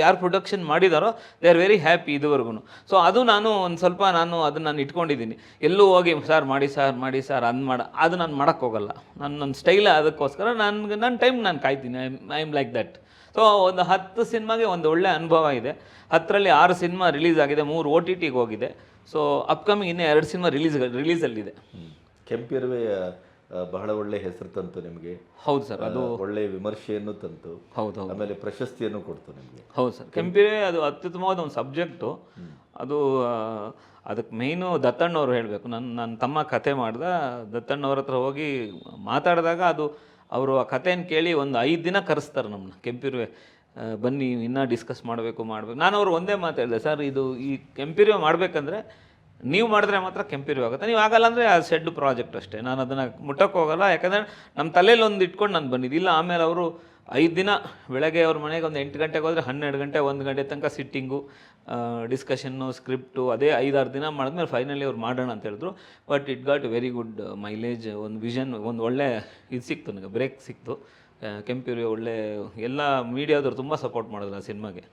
S1: ಯಾರು ಪ್ರೊಡಕ್ಷನ್ ಮಾಡಿದಾರೋ ದೇ ಆರ್ ವೆರಿ ಹ್ಯಾಪಿ ಇದುವರೆಗೂ ಸೊ ಅದು ನಾನು ಒಂದು ಸ್ವಲ್ಪ ನಾನು ಅದನ್ನು ನಾನು ಇಟ್ಕೊಂಡಿದ್ದೀನಿ. ಎಲ್ಲೂ ಹೋಗಿ, ಸರ್ ಮಾಡಿ ಸರ್ ಮಾಡಿ, ಸರ್ ಅದು ಮಾಡ, ಅದು ನಾನು ಮಾಡೋಕ್ಕೋಗಲ್ಲ ನಾನು ನನ್ನ ಸ್ಟೈಲ ಅದಕ್ಕೋಸ್ಕರ ನನಗೆ ನನ್ನ ಟೈಮ್ ನಾನು ಕಾಯ್ತೀನಿ. I I am like that so ಒಂದು ಹತ್ತು ಸಿನಿಮಾಗೆ ಒಂದು ಒಳ್ಳೆ ಅನುಭವ ಇದೆ. ಹತ್ತರಲ್ಲಿ ಆರು ಸಿನಿಮಾ ರಿಲೀಸ್ ಆಗಿದೆ ಮೂರು ಓ ಟಿ ಟಿಗೆ ಹೋಗಿದೆ. ಸೊ ಅಪ್ಕಮಿಂಗ್ ಇನ್ನೂ ಎರಡು ಸಿನಿಮಾ ರಿಲೀಸ್ ರಿಲೀಸಲ್ಲಿದೆ
S3: ಕೆಂಪಿರುವೆ ಬಹಳ ಒಳ್ಳೆ ಹೆಸರು ತಂತು ನಿಮಗೆ.
S1: ಹೌದು ಸರ್
S3: ಅದು ಒಳ್ಳೆ ವಿಮರ್ಶೆಯನ್ನು ತಂತು.
S1: ಹೌದು ಹೌದು.
S3: ಆಮೇಲೆ ಪ್ರಶಸ್ತಿಯನ್ನು ಕೊಡ್ತು ನಿಮಗೆ.
S1: ಹೌದು ಸರ್ ಕೆಂಪಿರುವೆ ಅದು ಅತ್ಯುತ್ತಮವಾದ ಒಂದು ಸಬ್ಜೆಕ್ಟು. ಅದು ಅದಕ್ಕೆ ಮೇಯ್ನು ದತ್ತಣ್ಣವರು ಹೇಳಬೇಕು. ನನ್ನ ನನ್ನ ತಮ್ಮ ಕತೆ ಮಾಡ್ದ ದತ್ತಣ್ಣವ್ರ ಹತ್ರ ಹೋಗಿ ಮಾತಾಡಿದಾಗ ಅದು ಅವರು ಆ ಕಥೆಯನ್ನು ಕೇಳಿ ಒಂದು ಐದು ದಿನ ಕರೆಸ್ತಾರೆ ನಮ್ಮನ್ನ. ಕೆಂಪಿರುವೆ ಬನ್ನಿ, ಇನ್ನೂ ಡಿಸ್ಕಸ್ ಮಾಡಬೇಕು ಮಾಡಬೇಕು. ನಾನು ಅವ್ರು ಒಂದೇ ಮಾತು ಹೇಳಿದೆ, ಸರ್, ಇದು ಈ ಕೆಂಪಿರುವೆ ಮಾಡಬೇಕಂದ್ರೆ ನೀವು ಮಾಡಿದ್ರೆ ಮಾತ್ರ ಕೆಂಪಿರುವೆ ಆಗುತ್ತೆ. ನೀವು ಆಗಲ್ಲ ಅಂದರೆ ಆ ಶೆಡ್ ಪ್ರಾಜೆಕ್ಟ್ ಅಷ್ಟೇ. ನಾನು ಅದನ್ನು ಮುಟ್ಟಕ್ಕೆ ಹೋಗಲ್ಲ. ಯಾಕಂದರೆ ನಮ್ಮ ತಲೆಯಲ್ಲಿ ಒಂದು ಇಟ್ಕೊಂಡು ನಾನು ಬಂದಿದ್ದಿಲ್ಲ ಆಮೇಲೆ ಅವರು ಐದು ದಿನ ಬೆಳಗ್ಗೆ ಅವ್ರ ಮನೆಗೆ ಒಂದು ಎಂಟು ಗಂಟೆಗೆ ಹೋದರೆ ಹನ್ನೆರಡು ಗಂಟೆ, ಒಂದು ಗಂಟೆ ತನಕ ಸಿಟ್ಟಿಂಗು ಡಿಸ್ಕಷನ್ನು ಸ್ಕ್ರಿಪ್ಟು ಅದೇ ಐದಾರು ದಿನ ಮಾಡಿದ್ಮೇಲೆ ಫೈನಲಿ ಅವ್ರು ಮಾಡೋಣ ಅಂತ ಹೇಳಿದ್ರು. But it got very good mileage ಒಂದು ವಿಷನ್ ಒಂದು ಒಳ್ಳೆ ಇದು ಸಿಕ್ತು ನನಗೆ ಬ್ರೇಕ್ ಸಿಕ್ತು. ಕೆಂಪ್ಯೂರಿ ಒಳ್ಳೆ ಎಲ್ಲ ಮೀಡಿಯಾದವ್ರು ತುಂಬ ಸಪೋರ್ಟ್ ಮಾಡಿದ್ರು ಆ ಸಿನಿಮಾಗೆ.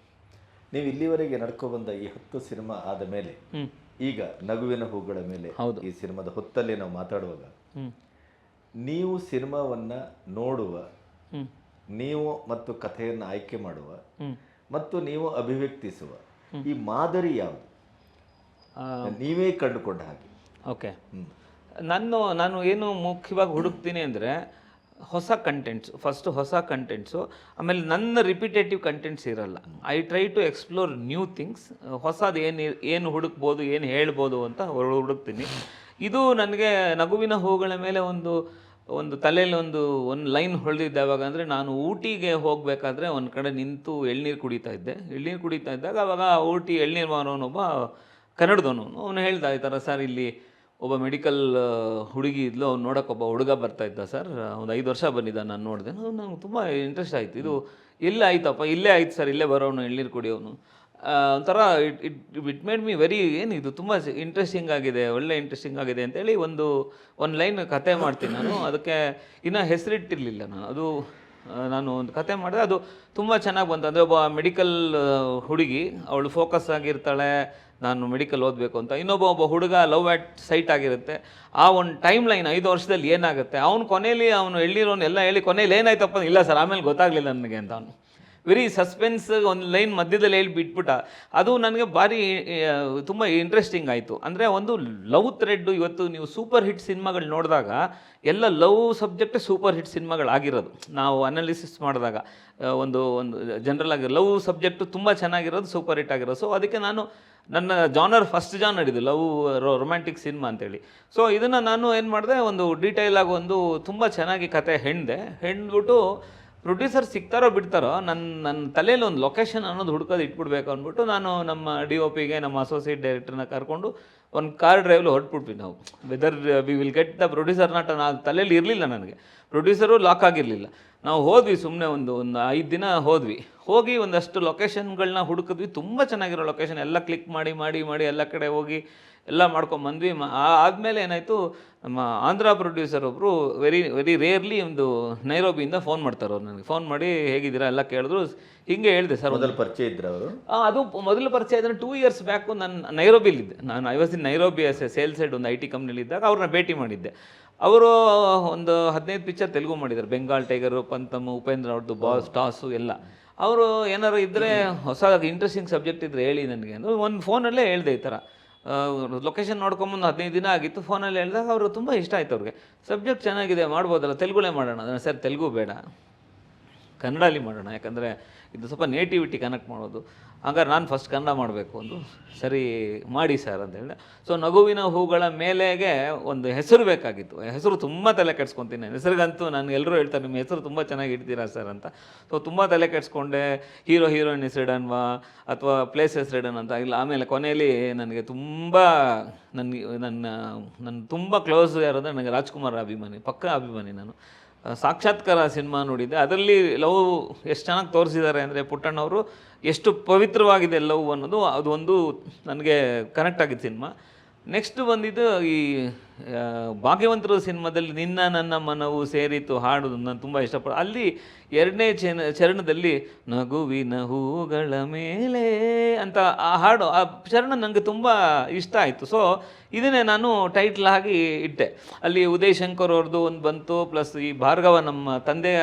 S3: ನೀವು ಇಲ್ಲಿವರೆಗೆ ನಡ್ಕೊಬಂದ ಈ ಹತ್ತು ಸಿನಿಮಾ ಆದ ಮೇಲೆ ಈಗ ನಗುವಿನ ಹೂಗಳ ಮೇಲೆ
S1: ಹೌದು.
S3: ಈ ಸಿನಿಮಾದ ಹೊತ್ತಲ್ಲಿ ನಾವು ಮಾತಾಡುವಾಗ ನೀವು ಸಿನಿಮಾವನ್ನು ನೋಡುವ ನೀವು ಮತ್ತು ಕಥೆಯನ್ನು ಆಯ್ಕೆ ಮಾಡುವ ಮತ್ತು ನೀವು ಅಭಿವ್ಯಕ್ತಿಸುವ ಈ ಮಾದರಿ ಯಾವುದು? ನೀವೇ ಕಂಡುಕೊಂಡ ಹಾಗೆ.
S1: ಓಕೆ. ನಾನು ನಾನು ಏನು ಮುಖ್ಯವಾಗಿ ಹುಡುಕ್ತೀನಿ ಅಂದರೆ ಹೊಸ ಕಂಟೆಂಟ್ಸ್ ಫಸ್ಟ್ ಹೊಸ ಕಂಟೆಂಟ್ಸು ಆಮೇಲೆ ನನ್ನ ರಿಪಿಟೇಟಿವ್ ಕಂಟೆಂಟ್ಸ್ ಇರಲ್ಲ. I try to explore new things ಹೊಸದು ಏನು ಏನು ಹುಡುಕ್ಬೋದು ಏನು ಹೇಳ್ಬೋದು ಅಂತ ಹುಡುಕ್ತೀನಿ. ಇದು ನನಗೆ ನಗುವಿನ ಹೂಗಳ ಮೇಲೆ ಒಂದು ಒಂದು ತಲೆಯಲ್ಲಿ ಒಂದು ಒಂದು ಲೈನ್ ಹೊಳೆದಿದ್ದೆ ಯಾವಾಗ ಅಂದರೆ ನಾನು ಊಟಿಗೆ ಹೋಗಬೇಕಾದ್ರೆ ಒಂದು ಕಡೆ ನಿಂತು ಎಳ್ನೀರು ಕುಡಿತಾ ಇದ್ದೆ. ಎಳ್ನೀರು ಕುಡಿತಾ ಇದ್ದಾಗ ಅವಾಗ ಊಟಿ ಎಳ್ನೀರು ಮಾರೋನೊಬ್ಬ ಕನ್ನಡದವನು. ಅವನು ಹೇಳ್ದ, ಈ ಥರ ಸರ್ ಇಲ್ಲಿ ಒಬ್ಬ ಮೆಡಿಕಲ್ ಹುಡುಗಿ ಇದ್ಲು, ಅವ್ನು ನೋಡೋಕೆ ಒಬ್ಬ ಹುಡುಗ ಬರ್ತಾ ಇದ್ದ ಸರ್. ಒಂದು ಐದು ವರ್ಷ ಬಂದಿದ್ದ ನಾನು ನೋಡಿದೆ. ನಂಗೆ ತುಂಬ ಇಂಟ್ರೆಸ್ಟ್ ಆಯಿತು. ಇದು, ಇಲ್ಲೇ ಆಯ್ತಪ್ಪ, ಇಲ್ಲೇ ಆಯ್ತು ಸರ್, ಇಲ್ಲೇ ಬರೋನು ಎಳ್ನೀರು ಕುಡಿಯೋನು ಒಂಥರ it it it made me very ಏನಿದು ತುಂಬ ಇಂಟ್ರೆಸ್ಟಿಂಗ್ ಆಗಿದೆ, ಒಳ್ಳೆ ಇಂಟ್ರೆಸ್ಟಿಂಗ್ ಆಗಿದೆ ಅಂತೇಳಿ ಒಂದು ಒಂದು ಲೈನ್ ಕತೆ ಮಾಡ್ತೀನಿ ನಾನು. ಅದಕ್ಕೆ ಇನ್ನೂ ಹೆಸರಿಟ್ಟಿರಲಿಲ್ಲ ನಾನು. ಅದು ನಾನು ಒಂದು ಕತೆ ಮಾಡಿದೆ. ಅದು ತುಂಬ ಚೆನ್ನಾಗಿ ಬಂತು. ಅಂದರೆ ಒಬ್ಬ ಮೆಡಿಕಲ್ ಹುಡುಗಿ, ಅವಳು ಫೋಕಸ್ ಆಗಿರ್ತಾಳೆ, ನಾನು ಮೆಡಿಕಲ್ ಓದಬೇಕು ಅಂತ. ಇನ್ನೊಬ್ಬ, ಒಬ್ಬ ಹುಡುಗ ಲವ್ ಆ್ಯಟ್ ಸೈಟ್ ಆಗಿರುತ್ತೆ. ಆ ಒಂದು ಟೈಮ್ ಲೈನ್ ಐದು ವರ್ಷದಲ್ಲಿ ಏನಾಗುತ್ತೆ? ಅವ್ನು ಕೊನೆಯಲ್ಲಿ ಅವನು ಹೇಳಿರೋನು ಎಲ್ಲ ಹೇಳಿ ಕೊನೆಯಲ್ಲಿ ಏನಾಯ್ತಪ್ಪ? ಇಲ್ಲ ಸರ್, ಆಮೇಲೆ ಗೊತ್ತಾಗಲಿಲ್ಲ ನನಗೆ ಅಂತ ಅವನು. ವೆರಿ ಸಸ್ಪೆನ್ಸ್ ಒಂದು ಲೈನ್ ಮಧ್ಯದಲ್ಲಿ ಹೇಳಿ, ಬಿಟ್ಬಿಟ್ಟ. ಅದು ನನಗೆ ಭಾರಿ ತುಂಬ ಇಂಟ್ರೆಸ್ಟಿಂಗ್ ಆಯಿತು. ಅಂದರೆ ಒಂದು ಲವ್ ಥ್ರೆಡ್ಡು ಇವತ್ತು ನೀವು ಸೂಪರ್ ಹಿಟ್ ಸಿನಿಮಾಗಳು ನೋಡಿದಾಗ, ಎಲ್ಲ ಲವ್ ಸಬ್ಜೆಕ್ಟ್ ಸೂಪರ್ ಹಿಟ್ ಸಿನಿಮಾಗಳಾಗಿರೋದು ನಾವು ಅನಾಲಿಸಿಸ್ ಮಾಡಿದಾಗ ಒಂದು ಒಂದು ಜನರಲ್ ಆಗಿ ಲವ್ ಸಬ್ಜೆಕ್ಟು ತುಂಬ ಚೆನ್ನಾಗಿರೋದು ಸೂಪರ್ ಹಿಟ್ ಆಗಿರೋದು. ಸೊ ಅದಕ್ಕೆ ನಾನು ನನ್ನ ಜಾನರ್ ಫಸ್ಟ್ ಜಾನರ್ ಇದು, ಲವ್ ರೊಮ್ಯಾಂಟಿಕ್ ಸಿನಿಮಾ ಅಂತೇಳಿ. ಸೊ ಇದನ್ನು ನಾನು ಏನು ಮಾಡಿದೆ, ಒಂದು ಡೀಟೇಲಾಗಿ ಒಂದು ತುಂಬ ಚೆನ್ನಾಗಿ ಕತೆ ಹೆಣ್ದೆ. ಹೆಣ್ಬಿಟ್ಟು ಪ್ರೊಡ್ಯೂಸರ್ ಸಿಗ್ತಾರೋ ಬಿಡ್ತಾರೋ ನನ್ನ ನನ್ನ ತಲೆಯಲ್ಲಿ ಒಂದು ಲೊಕೇಶನ್ ಅನ್ನೋದು ಹುಡ್ಕೋದು ಇಟ್ಬಿಡ್ಬೇಕು ಅಂದ್ಬಿಟ್ಟು ನಾನು ನಮ್ಮ ಡಿ ಒ ಪಿಗೆ ನಮ್ಮ ಅಸೋಸಿಯೇಟ್ ಡೈರೆಕ್ಟರ್ನ ಕರ್ಕೊಂಡು ಒಂದು ಕಾರ್ ಡ್ರೈವ್ ಹೊರಟ್ಬಿಟ್ವಿ ನಾವು. Whether we will get the producer ನಾಟ ನಾ ತಲೆಯಲ್ಲಿ ಇರಲಿಲ್ಲ ನನಗೆ. ಪ್ರೊಡ್ಯೂಸರು ಲಾಕ್ ಆಗಿರಲಿಲ್ಲ. ನಾವು ಹೋದ್ವಿ ಸುಮ್ಮನೆ ಒಂದು ಒಂದು ಐದು ದಿನ ಹೋದ್ವಿ. ಹೋಗಿ ಒಂದಷ್ಟು ಲೊಕೇಶನ್ಗಳನ್ನ ಹುಡುಕಿದ್ವಿ. ತುಂಬ ಚೆನ್ನಾಗಿರೋ ಲೊಕೇಶನ್ ಎಲ್ಲ ಕ್ಲಿಕ್ ಮಾಡಿ ಮಾಡಿ ಮಾಡಿ ಎಲ್ಲ ಕಡೆ ಹೋಗಿ ಎಲ್ಲ ಮಾಡ್ಕೊಂಬಂದ್ವಿ ಆದಮೇಲೆ ಏನಾಯಿತು ನಮ್ಮ ಆಂಧ್ರ ಪ್ರೊಡ್ಯೂಸರ್ ಒಬ್ಬರು ವೆರಿ ವೆರಿ ರೇರ್ಲಿ ಒಂದು ನೈರೋಬಿಯಿಂದ ಫೋನ್ ಮಾಡ್ತಾರೆ ಅವ್ರು ನನಗೆ. ಫೋನ್ ಮಾಡಿ ಹೇಗಿದ್ದೀರಾ? ಎಲ್ಲ ಕೇಳಿದ್ರು. ಹಿಂಗೆ ಹೇಳಿದೆ ಸರ್
S2: ಮೊದಲು ಪರಿಚಯ ಇದ್ರು ಅವರು?
S1: ಅದು ಮೊದಲು ಪರಿಚಯ ಇದ್ರೆ ಟೂ ಇಯರ್ಸ್ ಬ್ಯಾಕು ನಾನು ನೈರೋಬಿಲಿದ್ದೆ. ನಾನು I was in Nairobi as sale side ಒಂದು ಐ ಟಿ ಕಂಪ್ನಿಲಿ ಇದ್ದಾಗ ಅವ್ರನ್ನ ಭೇಟಿ ಮಾಡಿದ್ದೆ. ಅವರು ಒಂದು ಹದಿನೈದು ಪಿಕ್ಚರ್ ತೆಲುಗು ಮಾಡಿದ್ದಾರೆ. ಬೆಂಗಾಲ್ ಟೈಗರು ಪಂತಮ್ ಉಪೇಂದ್ರ ಅವ್ರದ್ದು ಬಾಸ್ ಟಾಸು ಎಲ್ಲ. ಅವರು ಏನಾರು ಇದ್ದರೆ ಹೊಸ ಇಂಟ್ರೆಸ್ಟಿಂಗ್ ಸಬ್ಜೆಕ್ಟ್ ಇದ್ದರೆ ಹೇಳಿ ನನಗೆ. ಅಂದರೆ ಒಂದು ಫೋನಲ್ಲೇ ಹೇಳಿದೆ ಈ ಥರ ಲೊಕೇಶನ್ ನೋಡ್ಕೊಂಬಂದು ಹದಿನೈದು ದಿನ ಆಗಿತ್ತು. ಫೋನಲ್ಲಿ ಹೇಳಿದಾಗ ಅವರು ತುಂಬ ಇಷ್ಟ ಆಯ್ತು ಅವ್ರಿಗೆ. ಸಬ್ಜೆಕ್ಟ್ ಚೆನ್ನಾಗಿದೆ, ಮಾಡ್ಬೋದಲ್ಲ ತೆಲುಗುಲೇ ಮಾಡೋಣ. ಅದನ್ನು ಸರ್, ತೆಲುಗು ಬೇಡ. ಕನ್ನಡಲ್ಲಿ ಮಾಡೋಣ, ಯಾಕಂದರೆ ಇದು ಸ್ವಲ್ಪ ನೇಟಿವಿಟಿ ಕನೆಕ್ಟ್ ಮಾಡೋದು. ಹಾಗಾದ್ರೆ ನಾನು ಫಸ್ಟ್ ಕನ್ನಡ ಮಾಡಬೇಕು ಒಂದು, ಸರಿ ಮಾಡಿ ಸರ್ ಅಂತ ಹೇಳಿದೆ. ಸೊ ನಗುವಿನ ಹೂಗಳ ಮೇಲೆಗೆ ಒಂದು ಹೆಸರು ಬೇಕಾಗಿತ್ತು. ಹೆಸರು ತುಂಬ ತಲೆ ಕೆಡ್ಸ್ಕೊತೀನಿ ಹೆಸರಿಗಂತೂ ನಾನು ಎಲ್ಲರೂ ಹೇಳ್ತಾರೆ, ನಿಮ್ಮ ಹೆಸರು ತುಂಬ ಚೆನ್ನಾಗಿ ಇಡ್ತೀರಾ ಸರ್ ಅಂತ. ಸೊ ತುಂಬ ತಲೆ ಕೆಡ್ಸ್ಕೊಂಡೆ ಹೀರೋ ಹೀರೋಯಿನ್ ಹೆಸರಿಡನ್ವಾ ಅಥವಾ ಪ್ಲೇಸ್ ಹೆಸರಿಡನ್ ಅಂತ. ಇಲ್ಲ, ಆಮೇಲೆ ಕೊನೆಯಲ್ಲಿ ನನಗೆ ತುಂಬ, ನನಗೆ, ನನ್ನ ನನ್ನ ತುಂಬ ಕ್ಲೋಸ್ ಯಾರಂದರೆ ನನಗೆ ರಾಜ್ಕುಮಾರ್ ಅಭಿಮಾನಿ, ಪಕ್ಕ ಅಭಿಮಾನಿ ನಾನು. ಸಾಕ್ಷಾತ್ಕಾರ ಸಿನಿಮಾ ನೋಡಿದ್ದೆ. ಅದರಲ್ಲಿ ಲವ್ ಎಷ್ಟು ಚೆನ್ನಾಗಿ ತೋರಿಸಿದ್ದಾರೆ ಅಂದರೆ ಪುಟ್ಟಣ್ಣವರು ಎಷ್ಟು ಪವಿತ್ರವಾಗಿದೆ ಲವ್ ಅನ್ನೋದು ಅದೊಂದು ನನಗೆ ಕನೆಕ್ಟ್ ಆಗಿದ್ದು ಸಿನಿಮಾ. ನೆಕ್ಸ್ಟ್ ಬಂದಿದ್ದು ಈ ಭಾಗ್ಯವಂತರು ಸಿನಿಮಾದಲ್ಲಿ ನಿನ್ನ ನನ್ನ ಮನವು ಸೇರಿತು ಹಾಡು ನಾನು ತುಂಬ ಇಷ್ಟಪಡ, ಅಲ್ಲಿ ಎರಡನೇ ಚನ, ಚರಣದಲ್ಲಿ ನಗುವಿನ ಹೂಗಳ ಮೇಲೆ ಅಂತ ಆ ಹಾಡು, ಆ ಚರಣ ನನಗೆ ತುಂಬ ಇಷ್ಟ ಆಯಿತು. ಸೊ ಇದನ್ನೇ ನಾನು ಟೈಟ್ಲ್ ಆಗಿ ಇಟ್ಟೆ. ಅಲ್ಲಿ ಉದಯ್ ಶಂಕರ್ ಅವ್ರದ್ದು ಒಂದು ಬಂತು, ಪ್ಲಸ್ ಈ ಭಾರ್ಗವ ನಮ್ಮ ತಂದೆಯ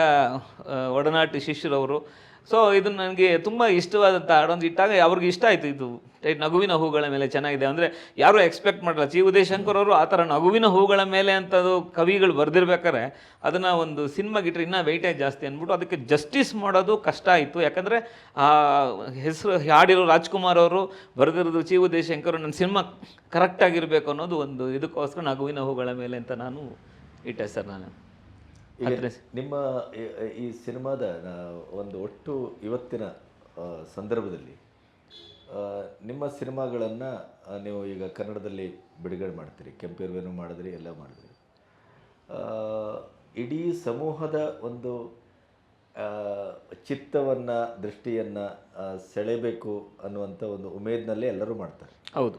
S1: ಒಡನಾಟಿ ಶಿಷ್ಯರವರು ಸೊ ಇದು ನನಗೆ ತುಂಬ ಇಷ್ಟವಾದಂಥ ಹಾಡೊಂದು ಇಟ್ಟಾಗ ಅವ್ರಿಗೆ ಇಷ್ಟ ಆಯಿತು ಇದು. ಟೈಟ್ ನಗುವಿನ ಹೂಗಳ ಮೇಲೆ ಚೆನ್ನಾಗಿದೆ. ಅಂದರೆ ಯಾರೂ ಎಕ್ಸ್ಪೆಕ್ಟ್ ಮಾಡಲ್ಲ ಚಿ ಉದಯ್ ಶಂಕರ್ ಅವರು ಆ ಥರ ನಗುವಿನ ಹೂಗಳ ಮೇಲೆ ಅಂಥದ್ದು ಕವಿಗಳು ಬರೆದಿರ್ಬೇಕಾದ್ರೆ ಅದನ್ನು ಒಂದು ಸಿನಿಮಾಗಿಟ್ರೆ ಇನ್ನೂ ವೆಯ್ಟೇಜ್ ಜಾಸ್ತಿ ಅಂದ್ಬಿಟ್ಟು ಅದಕ್ಕೆ ಜಸ್ಟಿಸ್ ಮಾಡೋದು ಕಷ್ಟ ಆಯಿತು. ಯಾಕಂದರೆ ಆ ಹೆಸರು ಹಾಡಿರೋ ರಾಜ್ಕುಮಾರ್ ಅವರು ಬರೆದಿರೋದು ಚಿ ಉದಯ್ ಶಂಕರ್ ನನ್ನ ಸಿನಿಮಾ ಕರೆಕ್ಟಾಗಿರಬೇಕು ಅನ್ನೋದು ಒಂದು ಇದಕ್ಕೋಸ್ಕರ ನಗುವಿನ ಹೂಗಳ ಮೇಲೆ ಅಂತ ನಾನು ಇಟ್ಟೆ ಸರ್ ನಾನು.
S2: ನಿಮ್ಮ ಈ- ಸಿನಿಮಾದ ಒಂದು ಒಟ್ಟು ಇವತ್ತಿನ ಸಂದರ್ಭದಲ್ಲಿ ನಿಮ್ಮ ಸಿನಿಮಾಗಳನ್ನು ನೀವು ಈಗ ಕನ್ನಡದಲ್ಲಿ ಬಿಡುಗಡೆ ಮಾಡ್ತೀರಿ ಕೆಂಪೇರ್ವೇನು ಮಾಡಿದ್ರಿ ಎಲ್ಲ ಮಾಡಿದ್ರಿ. ಇಡೀ ಸಮೂಹದ ಒಂದು ಚಿತ್ತವನ್ನು ದೃಷ್ಟಿಯನ್ನು ಸೆಳೆಬೇಕು ಅನ್ನುವಂಥ ಒಂದು ಉಮೇದಿನಲ್ಲೇ ಎಲ್ಲರೂ ಮಾಡ್ತಾರೆ.
S1: ಹೌದು.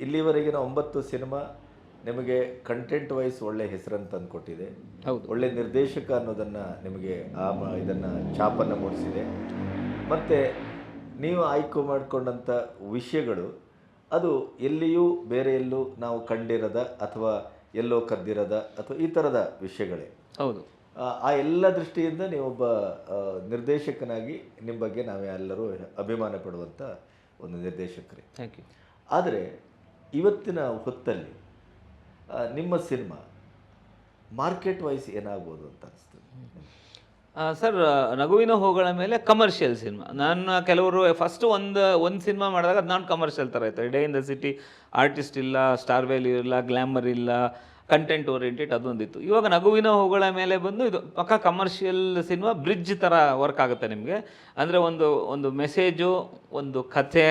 S2: ಇಲ್ಲಿವರೆಗಿನ ಒಂಬತ್ತು ಸಿನಿಮಾ ನಿಮಗೆ ಕಂಟೆಂಟ್ ವೈಸ್ ಒಳ್ಳೆ ಹೆಸರನ್ನು ತಂದುಕೊಟ್ಟಿದೆ
S1: ಹೌದು.
S2: ಒಳ್ಳೆ ನಿರ್ದೇಶಕ ಅನ್ನೋದನ್ನು ನಿಮಗೆ ಆ ಇದನ್ನ ಛಾಪನ್ನು ಮೂಡಿಸಿದೆ. ಮತ್ತು ನೀವು ಆಯ್ಕೆ ಮಾಡಿಕೊಂಡಂಥ ವಿಷಯಗಳು ಅದು ಎಲ್ಲಿಯೂ ಬೇರೆ ಎಲ್ಲೂ ನಾವು ಕಂಡಿರದ ಅಥವಾ ಎಲ್ಲೋ ಕದ್ದಿರದ ಅಥವಾ ಈ ಥರದ ವಿಷಯಗಳೇ.
S1: ಹೌದು.
S2: ಆ, ಎಲ್ಲ ದೃಷ್ಟಿಯಿಂದ ನೀವೊಬ್ಬ ನಿರ್ದೇಶಕನಾಗಿ ನಿಮ್ಮ ಬಗ್ಗೆ ನಾವೆಲ್ಲರೂ ಅಭಿಮಾನ ಪಡುವಂಥ ಒಂದು ನಿರ್ದೇಶಕರೇ.
S1: Thank you.
S2: ಆದರೆ ಇವತ್ತಿನ ಹೊತ್ತಲ್ಲಿ ನಿಮ್ಮ ಸಿನಿಮಾ
S3: ಮಾರ್ಕೆಟ್ ವೈಸ್ ಏನಾಗ್ಬೋದು ಅಂತ ಅನಿಸ್ತದೆ
S1: ಸರ್ ನಗುವಿನ ಹೋಗಳ ಮೇಲೆ ಕಮರ್ಷಿಯಲ್ ಸಿನಿಮಾ. ನಾನು ಕೆಲವರು ಫಸ್ಟ್ ಒಂದು ಒಂದು ಸಿನಿಮಾ ಮಾಡಿದಾಗ ಅದು ನಾನು ಕಮರ್ಷಿಯಲ್ ಥರ ಇತ್ತು day in the city artist ಇಲ್ಲ ಸ್ಟಾರ್ ವ್ಯಾಲ್ಯೂ ಇಲ್ಲ ಗ್ಲ್ಯಾಮರ್ ಇಲ್ಲ ಕಂಟೆಂಟ್ ಓರಿಯೆಂಟೆಡ್ ಅದೊಂದಿತ್ತು ಇವಾಗ ನಗುವಿನ ಹೋಗಳ ಮೇಲೆ ಬಂದು ಇದು ಪಕ್ಕ ಕಮರ್ಷಿಯಲ್ ಸಿನಿಮಾ ಬ್ರಿಡ್ಜ್ ಥರ ವರ್ಕ್ ಆಗುತ್ತೆ ನಿಮಗೆ. ಅಂದರೆ ಒಂದು ಒಂದು ಮೆಸೇಜು ಒಂದು ಕಥೆ,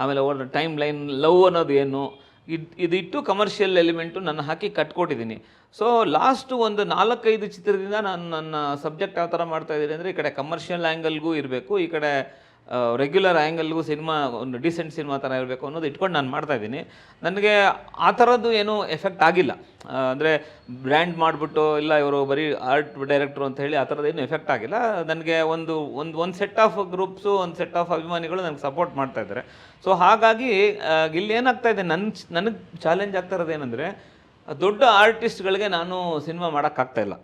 S1: ಆಮೇಲೆ ಒಂದು ಟೈಮ್ ಲೈನ್ ಲವ್ ಅನ್ನೋದು ಏನು ಇದು ಇದಿಟ್ಟು ಕಮರ್ಷಿಯಲ್ ಎಲಿಮೆಂಟು ನಾನು ಹಾಕಿ ಕಟ್ಕೊಟ್ಟಿದ್ದೀನಿ ಸೊ ಲಾಸ್ಟ್ ಒಂದು ನಾಲ್ಕೈದು ಚಿತ್ರದಿಂದ ನಾನು ನನ್ನ ಸಬ್ಜೆಕ್ಟ್ ಯಾವ ಥರ ಮಾಡ್ತಾ ಇದ್ದೀನಿ ಅಂದರೆ ಈ ಕಡೆ ಕಮರ್ಷಿಯಲ್ ಆ್ಯಂಗಲ್ಗೂ ಇರಬೇಕು, ಈ ಕಡೆ ರೆಗ್ಯುಲರ್ ಆ್ಯಂಗಲ್ಗೂ ಸಿನಿಮಾ ಒಂದು ಡಿಸೆಂಟ್ ಸಿನಿಮಾ ಥರ ಇರಬೇಕು ಅನ್ನೋದು ಇಟ್ಕೊಂಡು ನಾನು ಮಾಡ್ತಾ ಇದ್ದೀನಿ. ನನಗೆ ಆ ಥರದ್ದು ಏನೂ ಎಫೆಕ್ಟ್ ಆಗಿಲ್ಲ. ಅಂದರೆ ಬ್ರ್ಯಾಂಡ್ ಮಾಡಿಬಿಟ್ಟು, ಇಲ್ಲ ಇವರು ಬರೀ ಆರ್ಟ್ ಡೈರೆಕ್ಟ್ರು ಅಂತ ಹೇಳಿ ಆ ಥರದ್ದು ಏನು ಎಫೆಕ್ಟ್ ಆಗಿಲ್ಲ. ನನಗೆ ಒಂದು ಒಂದು ಒಂದು ಸೆಟ್ ಆಫ್ ಗ್ರೂಪ್ಸು ಒಂದು ಸೆಟ್ ಆಫ್ ಅಭಿಮಾನಿಗಳು ನನಗೆ ಸಪೋರ್ಟ್ ಮಾಡ್ತಾ ಇದ್ದಾರೆ. ಸೊ ಹಾಗಾಗಿ ಇಲ್ಲಿ ಏನಾಗ್ತಾ ಇದೆ ನನ್ನ ನನಗೆ ಚಾಲೆಂಜ್ ಆಗ್ತಾ ಇರೋದು ಏನಂದರೆ, ದೊಡ್ಡ ಆರ್ಟಿಸ್ಟ್ಗಳಿಗೆ ನಾನು ಸಿನಿಮಾ ಮಾಡೋಕ್ಕಾಗ್ತಾ ಇಲ್ಲ.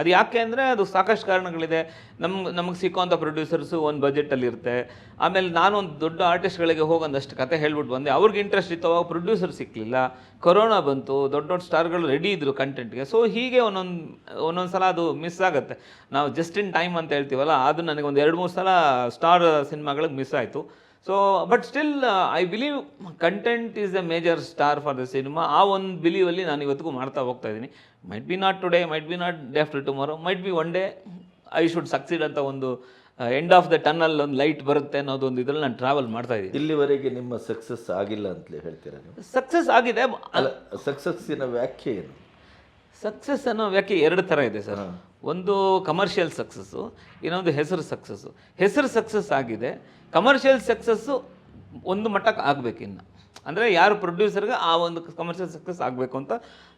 S1: ಅದು ಯಾಕೆ ಅಂದರೆ ಅದು ಸಾಕಷ್ಟು ಕಾರಣಗಳಿದೆ. ನಮ್ಗೆ ನಮಗೆ ಸಿಕ್ಕುವಂಥ ಪ್ರೊಡ್ಯೂಸರ್ಸು ಒಂದು ಬಜೆಟಲ್ಲಿ ಇರುತ್ತೆ. ಆಮೇಲೆ ನಾನು ಒಂದು ದೊಡ್ಡ ಆರ್ಟಿಸ್ಟ್ಗಳಿಗೆ ಹೋಗೊಂದಷ್ಟು ಕತೆ ಹೇಳ್ಬಿಟ್ಟು ಬಂದೆ. ಅವ್ರಿಗೆ ಇಂಟ್ರೆಸ್ಟ್ ಇತ್ತು, ಅವಾಗ ಪ್ರೊಡ್ಯೂಸರ್ ಸಿಕ್ಕಲಿಲ್ಲ ಕೊರೋನಾ ಬಂತು, ದೊಡ್ಡ ದೊಡ್ಡ ಸ್ಟಾರ್ಗಳು ರೆಡಿ ಇದ್ದರು ಕಂಟೆಂಟ್ಗೆ ಸೊ ಹೀಗೆ ಒಂದೊಂದು ಒಂದೊಂದು ಸಲ ಅದು ಮಿಸ್ ಆಗುತ್ತೆ. ನಾವು ಜಸ್ಟ್ ಇನ್ ಟೈಮ್ ಅಂತ ಹೇಳ್ತೀವಲ್ಲ, ಅದು ನನಗೆ ಒಂದು ಎರಡು ಮೂರು ಸಲ ಸ್ಟಾರ್ ಸಿನಿಮಾಗಳಿಗೆ ಮಿಸ್ ಆಯಿತು. So but still I believe content is the major star for the cinema ಆ ಒಂದು ಬಿಲೀವಲ್ಲಿ ನಾನು ಇವತ್ತಿಗೂ ಮಾಡ್ತಾ ಹೋಗ್ತಾ ಇದ್ದೀನಿ. Might be not today might be not day after tomorrow might be one day I should succeed ಅಂತ ಒಂದು ಎಂಡ್ ಆಫ್ ದ ಟನ್ನಲ್ ಒಂದು ಲೈಟ್ ಬರುತ್ತೆ ಅನ್ನೋದು ಒಂದು ಇದ್ರಲ್ಲಿ ನಾನು ಟ್ರಾವೆಲ್ ಮಾಡ್ತಾ ಇದ್ದೀನಿ.
S3: ಇಲ್ಲಿವರೆಗೆ ನಿಮ್ಮ ಸಕ್ಸಸ್ ಆಗಿಲ್ಲ ಅಂತಲೇ ಹೇಳ್ತೀರಾ ನೀವು?
S1: ಸಕ್ಸಸ್ ಆಗಿದೆ
S3: ಅಲ್ಲ ಸಕ್ಸಸ್ಸಿನ ವ್ಯಾಖ್ಯೆ ಏನು?
S1: ಸಕ್ಸಸ್ ಅನ್ನೋ ವ್ಯಾಖ್ಯೆ ಎರಡು ಥರ ಇದೆ ಸರ್. ಒಂದು ಕಮರ್ಷಿಯಲ್ ಸಕ್ಸಸ್ಸು ಇನ್ನೊಂದು ಹೆಸರು ಸಕ್ಸಸ್ಸು ಹೆಸರು ಸಕ್ಸಸ್ ಆಗಿದೆ ಕಮರ್ಷಿಯಲ್ ಸಕ್ಸಸ್ಸು ಒಂದು ಮಟ್ಟಕ್ಕೆ ಆಗಬೇಕು ಇನ್ನು. ಅಂದರೆ ಯಾರು ಪ್ರೊಡ್ಯೂಸರ್ಗೆ ಆ ಒಂದು ಕಮರ್ಷಿಯಲ್ ಸಕ್ಸಸ್ ಆಗಬೇಕು ಅಂತ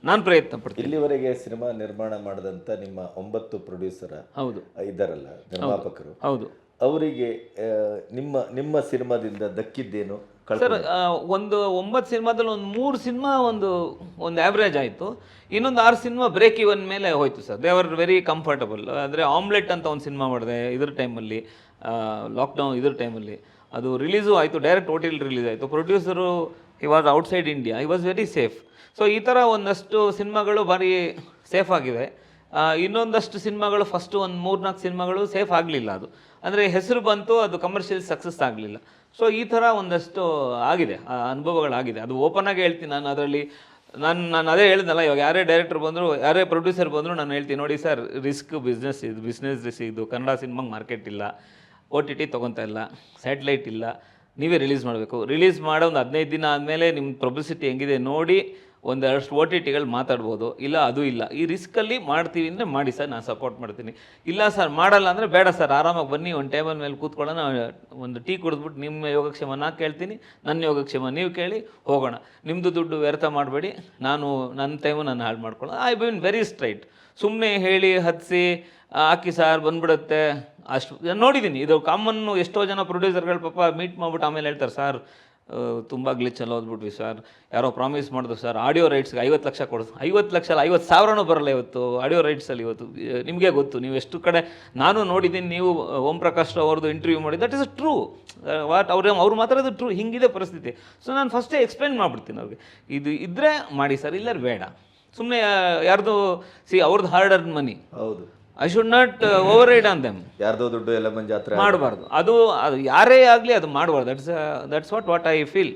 S1: ನಾನು ಪ್ರಯತ್ನ ಪಡ್ತೀನಿ.
S3: ಇಲ್ಲಿವರೆಗೆ ಸಿನಿಮಾ ನಿರ್ಮಾಣ ಮಾಡಿದಂಥ ನಿಮ್ಮ ಒಂಬತ್ತು ಪ್ರೊಡ್ಯೂಸರ್
S1: ಹೌದು.
S3: ಇದ್ದಾರಲ್ಲ ನಿರ್ಮಾಪಕರು.
S1: ಹೌದು.
S3: ಅವರಿಗೆ ನಿಮ್ಮ ನಿಮ್ಮ ಸಿನಿಮಾದಿಂದ ದಕ್ಕಿದ್ದೇನು?
S1: ಸರ್ ಒಂದು ಒಂಬತ್ತು ಸಿನಿಮಾದಲ್ಲಿ ಒಂದು ಮೂರು ಸಿನಿಮಾ ಒಂದು ಒಂದು ಆ್ಯಾವ್ರೇಜ್ ಆಯಿತು. ಇನ್ನೊಂದು ಆರು ಸಿನಿಮಾ ಬ್ರೇಕ್ ಇವನ್ ಮೇಲೆ ಹೋಯ್ತು sir. They are very comfortable ಅಂದರೆ ಆಮ್ಲೆಟ್ ಅಂತ ಒಂದು ಸಿನಿಮಾ ಮಾಡಿದೆ ಇದ್ರ ಟೈಮಲ್ಲಿ ಲಾಕ್ಡೌನ್ ಇದ್ರ ಟೈಮಲ್ಲಿ ಅದು ರಿಲೀಸು ಆಯಿತು ಡೈರೆಕ್ಟ್ ಓ ರಿಲೀಸ್ ಆಯಿತು. Producer he was outside India he was very safe so ಈ ಥರ ಒಂದಷ್ಟು ಸಿನಿಮಾಗಳು ಭಾರಿ ಸೇಫ್ ಆಗಿವೆ ಇನ್ನೊಂದಷ್ಟು ಸಿನಿಮಾಗಳು ಫಸ್ಟು ಒಂದು ಮೂರ್ನಾಲ್ಕು ಸಿನಿಮಾಗಳು ಸೇಫ್ ಆಗಲಿಲ್ಲ ಅದು. ಅಂದರೆ ಹೆಸರು ಬಂತು, ಅದು ಕಮರ್ಷಿಯಲ್ ಸಕ್ಸಸ್ ಆಗಲಿಲ್ಲ. ಸೊ ಈ ಥರ ಒಂದಷ್ಟು ಆಗಿದೆ ಅನುಭವಗಳಾಗಿದೆ. ಅದು ಓಪನ್ ಆಗಿ ಹೇಳ್ತೀನಿ ನಾನು ಅದರಲ್ಲಿ. ನಾನು ನಾನು ಅದೇ ಹೇಳಿದ್ನಲ್ಲ, ಇವಾಗ ಯಾರೇ ಡೈರೆಕ್ಟರ್ ಬಂದರು, ಯಾರೇ ಪ್ರೊಡ್ಯೂಸರ್ ಬಂದರೂ ನಾನು ಹೇಳ್ತೀನಿ, ನೋಡಿ ಸರ್ ರಿಸ್ಕ್ ಬಿಸ್ನೆಸ್ ಇದು ಬಿಸ್ನೆಸ್ ರಿಸ್ಕ್ ಇದು. ಕನ್ನಡ ಸಿನಿಮಾಗೆ ಮಾರ್ಕೆಟ್ ಇಲ್ಲ ಒ ಟಿ ಟಿ ತೊಗೊತಾ ಇಲ್ಲ ಸ್ಯಾಟಲೈಟ್ ಇಲ್ಲ. ನೀವೇ ರಿಲೀಸ್ ಮಾಡಬೇಕು. ರಿಲೀಸ್ ಮಾಡೋ ಒಂದು ಹದಿನೈದು ದಿನ ಆದಮೇಲೆ ನಿಮ್ಮ ಪಬ್ಲಿಸಿಟಿ ಹೆಂಗಿದೆ ನೋಡಿ ಒಂದಷ್ಟು ಓ ಟಿ ಟಿಗಳು ಮಾತಾಡ್ಬೋದು. ಇಲ್ಲ, ಅದು ಇಲ್ಲ. ಈ ರಿಸ್ಕಲ್ಲಿ ಮಾಡ್ತೀವಿ ಅಂದರೆ ಮಾಡಿ ಸರ್, ನಾನು ಸಪೋರ್ಟ್ ಮಾಡ್ತೀನಿ. ಇಲ್ಲ ಸರ್, ಮಾಡಲ್ಲ ಅಂದರೆ ಬೇಡ ಸರ್, ಆರಾಮಾಗಿ ಬನ್ನಿ, ಒಂದು ಟೇಬಲ್ ಮೇಲೆ ಕೂತ್ಕೊಳ್ಳೋಣ, ಒಂದು ಟೀ ಕುಡಿದ್ಬಿಟ್ಟು ನಿಮ್ಮ ಯೋಗಕ್ಷೇಮ ನಾ ಕೇಳ್ತೀನಿ, ನನ್ನ ಯೋಗಕ್ಷೇಮ ನೀವು ಕೇಳಿ ಹೋಗೋಣ. ನಿಮ್ಮದು ದುಡ್ಡು ವ್ಯರ್ಥ ಮಾಡಬೇಡಿ, ನಾನು ನನ್ನ ಟೈಮು ನಾನು ಹಾಳು ಮಾಡ್ಕೊಳ್ಳೋ ಐ ಬಿನ್ ವೆರಿ ಸ್ಟ್ರೈಟ್ ಸುಮ್ಮನೆ ಹೇಳಿ ಹತ್ತಿಸಿ ಹಾಕಿ ಸಾರ್, ಬಂದ್ಬಿಡುತ್ತೆ. ಅಷ್ಟು, ನೋಡಿದ್ದೀನಿ, ಇದು ಕಾಮನ್ನು ಎಷ್ಟೋ ಜನ ಪ್ರೊಡ್ಯೂಸರ್ಗಳು ಪಾಪ ಮೀಟ್ ಮಾಡ್ಬಿಟ್ಟು ಆಮೇಲೆ ಹೇಳ್ತಾರೆ, ಸರ್ ತುಂಬ ಗ್ಲಿಚಲ್ಲಿ ಓದ್ಬಿಟ್ವಿ ಸರ್ ಯಾರೋ ಪ್ರಾಮಿಸ್ ಮಾಡಿದ್ರು ಸರ್ ಆಡಿಯೋ ರೈಟ್ಸ್ಗೆ ಐವತ್ತು ಲಕ್ಷ ಕೊಡು ಐವತ್ತು ಲಕ್ಷ ಅಲ್ಲ, ಐವತ್ತು ಸಾವಿರನೂ ಬರಲ್ಲ ಇವತ್ತು. ಆಡಿಯೋ ರೈಟ್ಸಲ್ಲಿ ಇವತ್ತು. ನಿಮಗೆ ಗೊತ್ತು. ನೀವು ಎಷ್ಟು ಕಡೆ ನಾನು ನೋಡಿದ್ದೀನಿ, ನೀವು ಓಂ ಪ್ರಕಾಶ್ ರಾವ್ ಅವ್ರದ್ದು ಇಂಟರ್ವ್ಯೂ ಮಾಡಿ ದಟ್ ಇಸ್ ಟ್ರೂ ವಾಟ್ ಅವ್ರು ಅವ್ರು ಅದು ಟ್ರೂ ಹಿಂಗಿದೆ ಪರಿಸ್ಥಿತಿ. ಸೊ ನಾನು ಫಸ್ಟೇ ಎಕ್ಸ್ಪ್ಲೈನ್ ಮಾಡಿಬಿಡ್ತೀನಿ ಅವ್ರಿಗೆ. ಇದು ಇದ್ದರೆ ಮಾಡಿ ಸರ್ ಇಲ್ಲ ಬೇಡ. ಸುಮ್ಮನೆ ಯಾರ್ದು ಸಿ ಅವ್ರದ್ದು ಹಾರ್ಡ್ ಅರ್ನ್ ಮನಿ
S3: ಹೌದು.
S1: I should not override on them
S3: ಯಾರ್ದೋ ದುಡ್ಡು ಎಲ್ಲ ಜಾತ್ರೆ
S1: ಮಾಡಬಾರ್ದು. ಅದು ಅದು ಯಾರೇ ಆಗಲಿ ಅದು ಮಾಡಬಾರ್ದು. That's that's what what I feel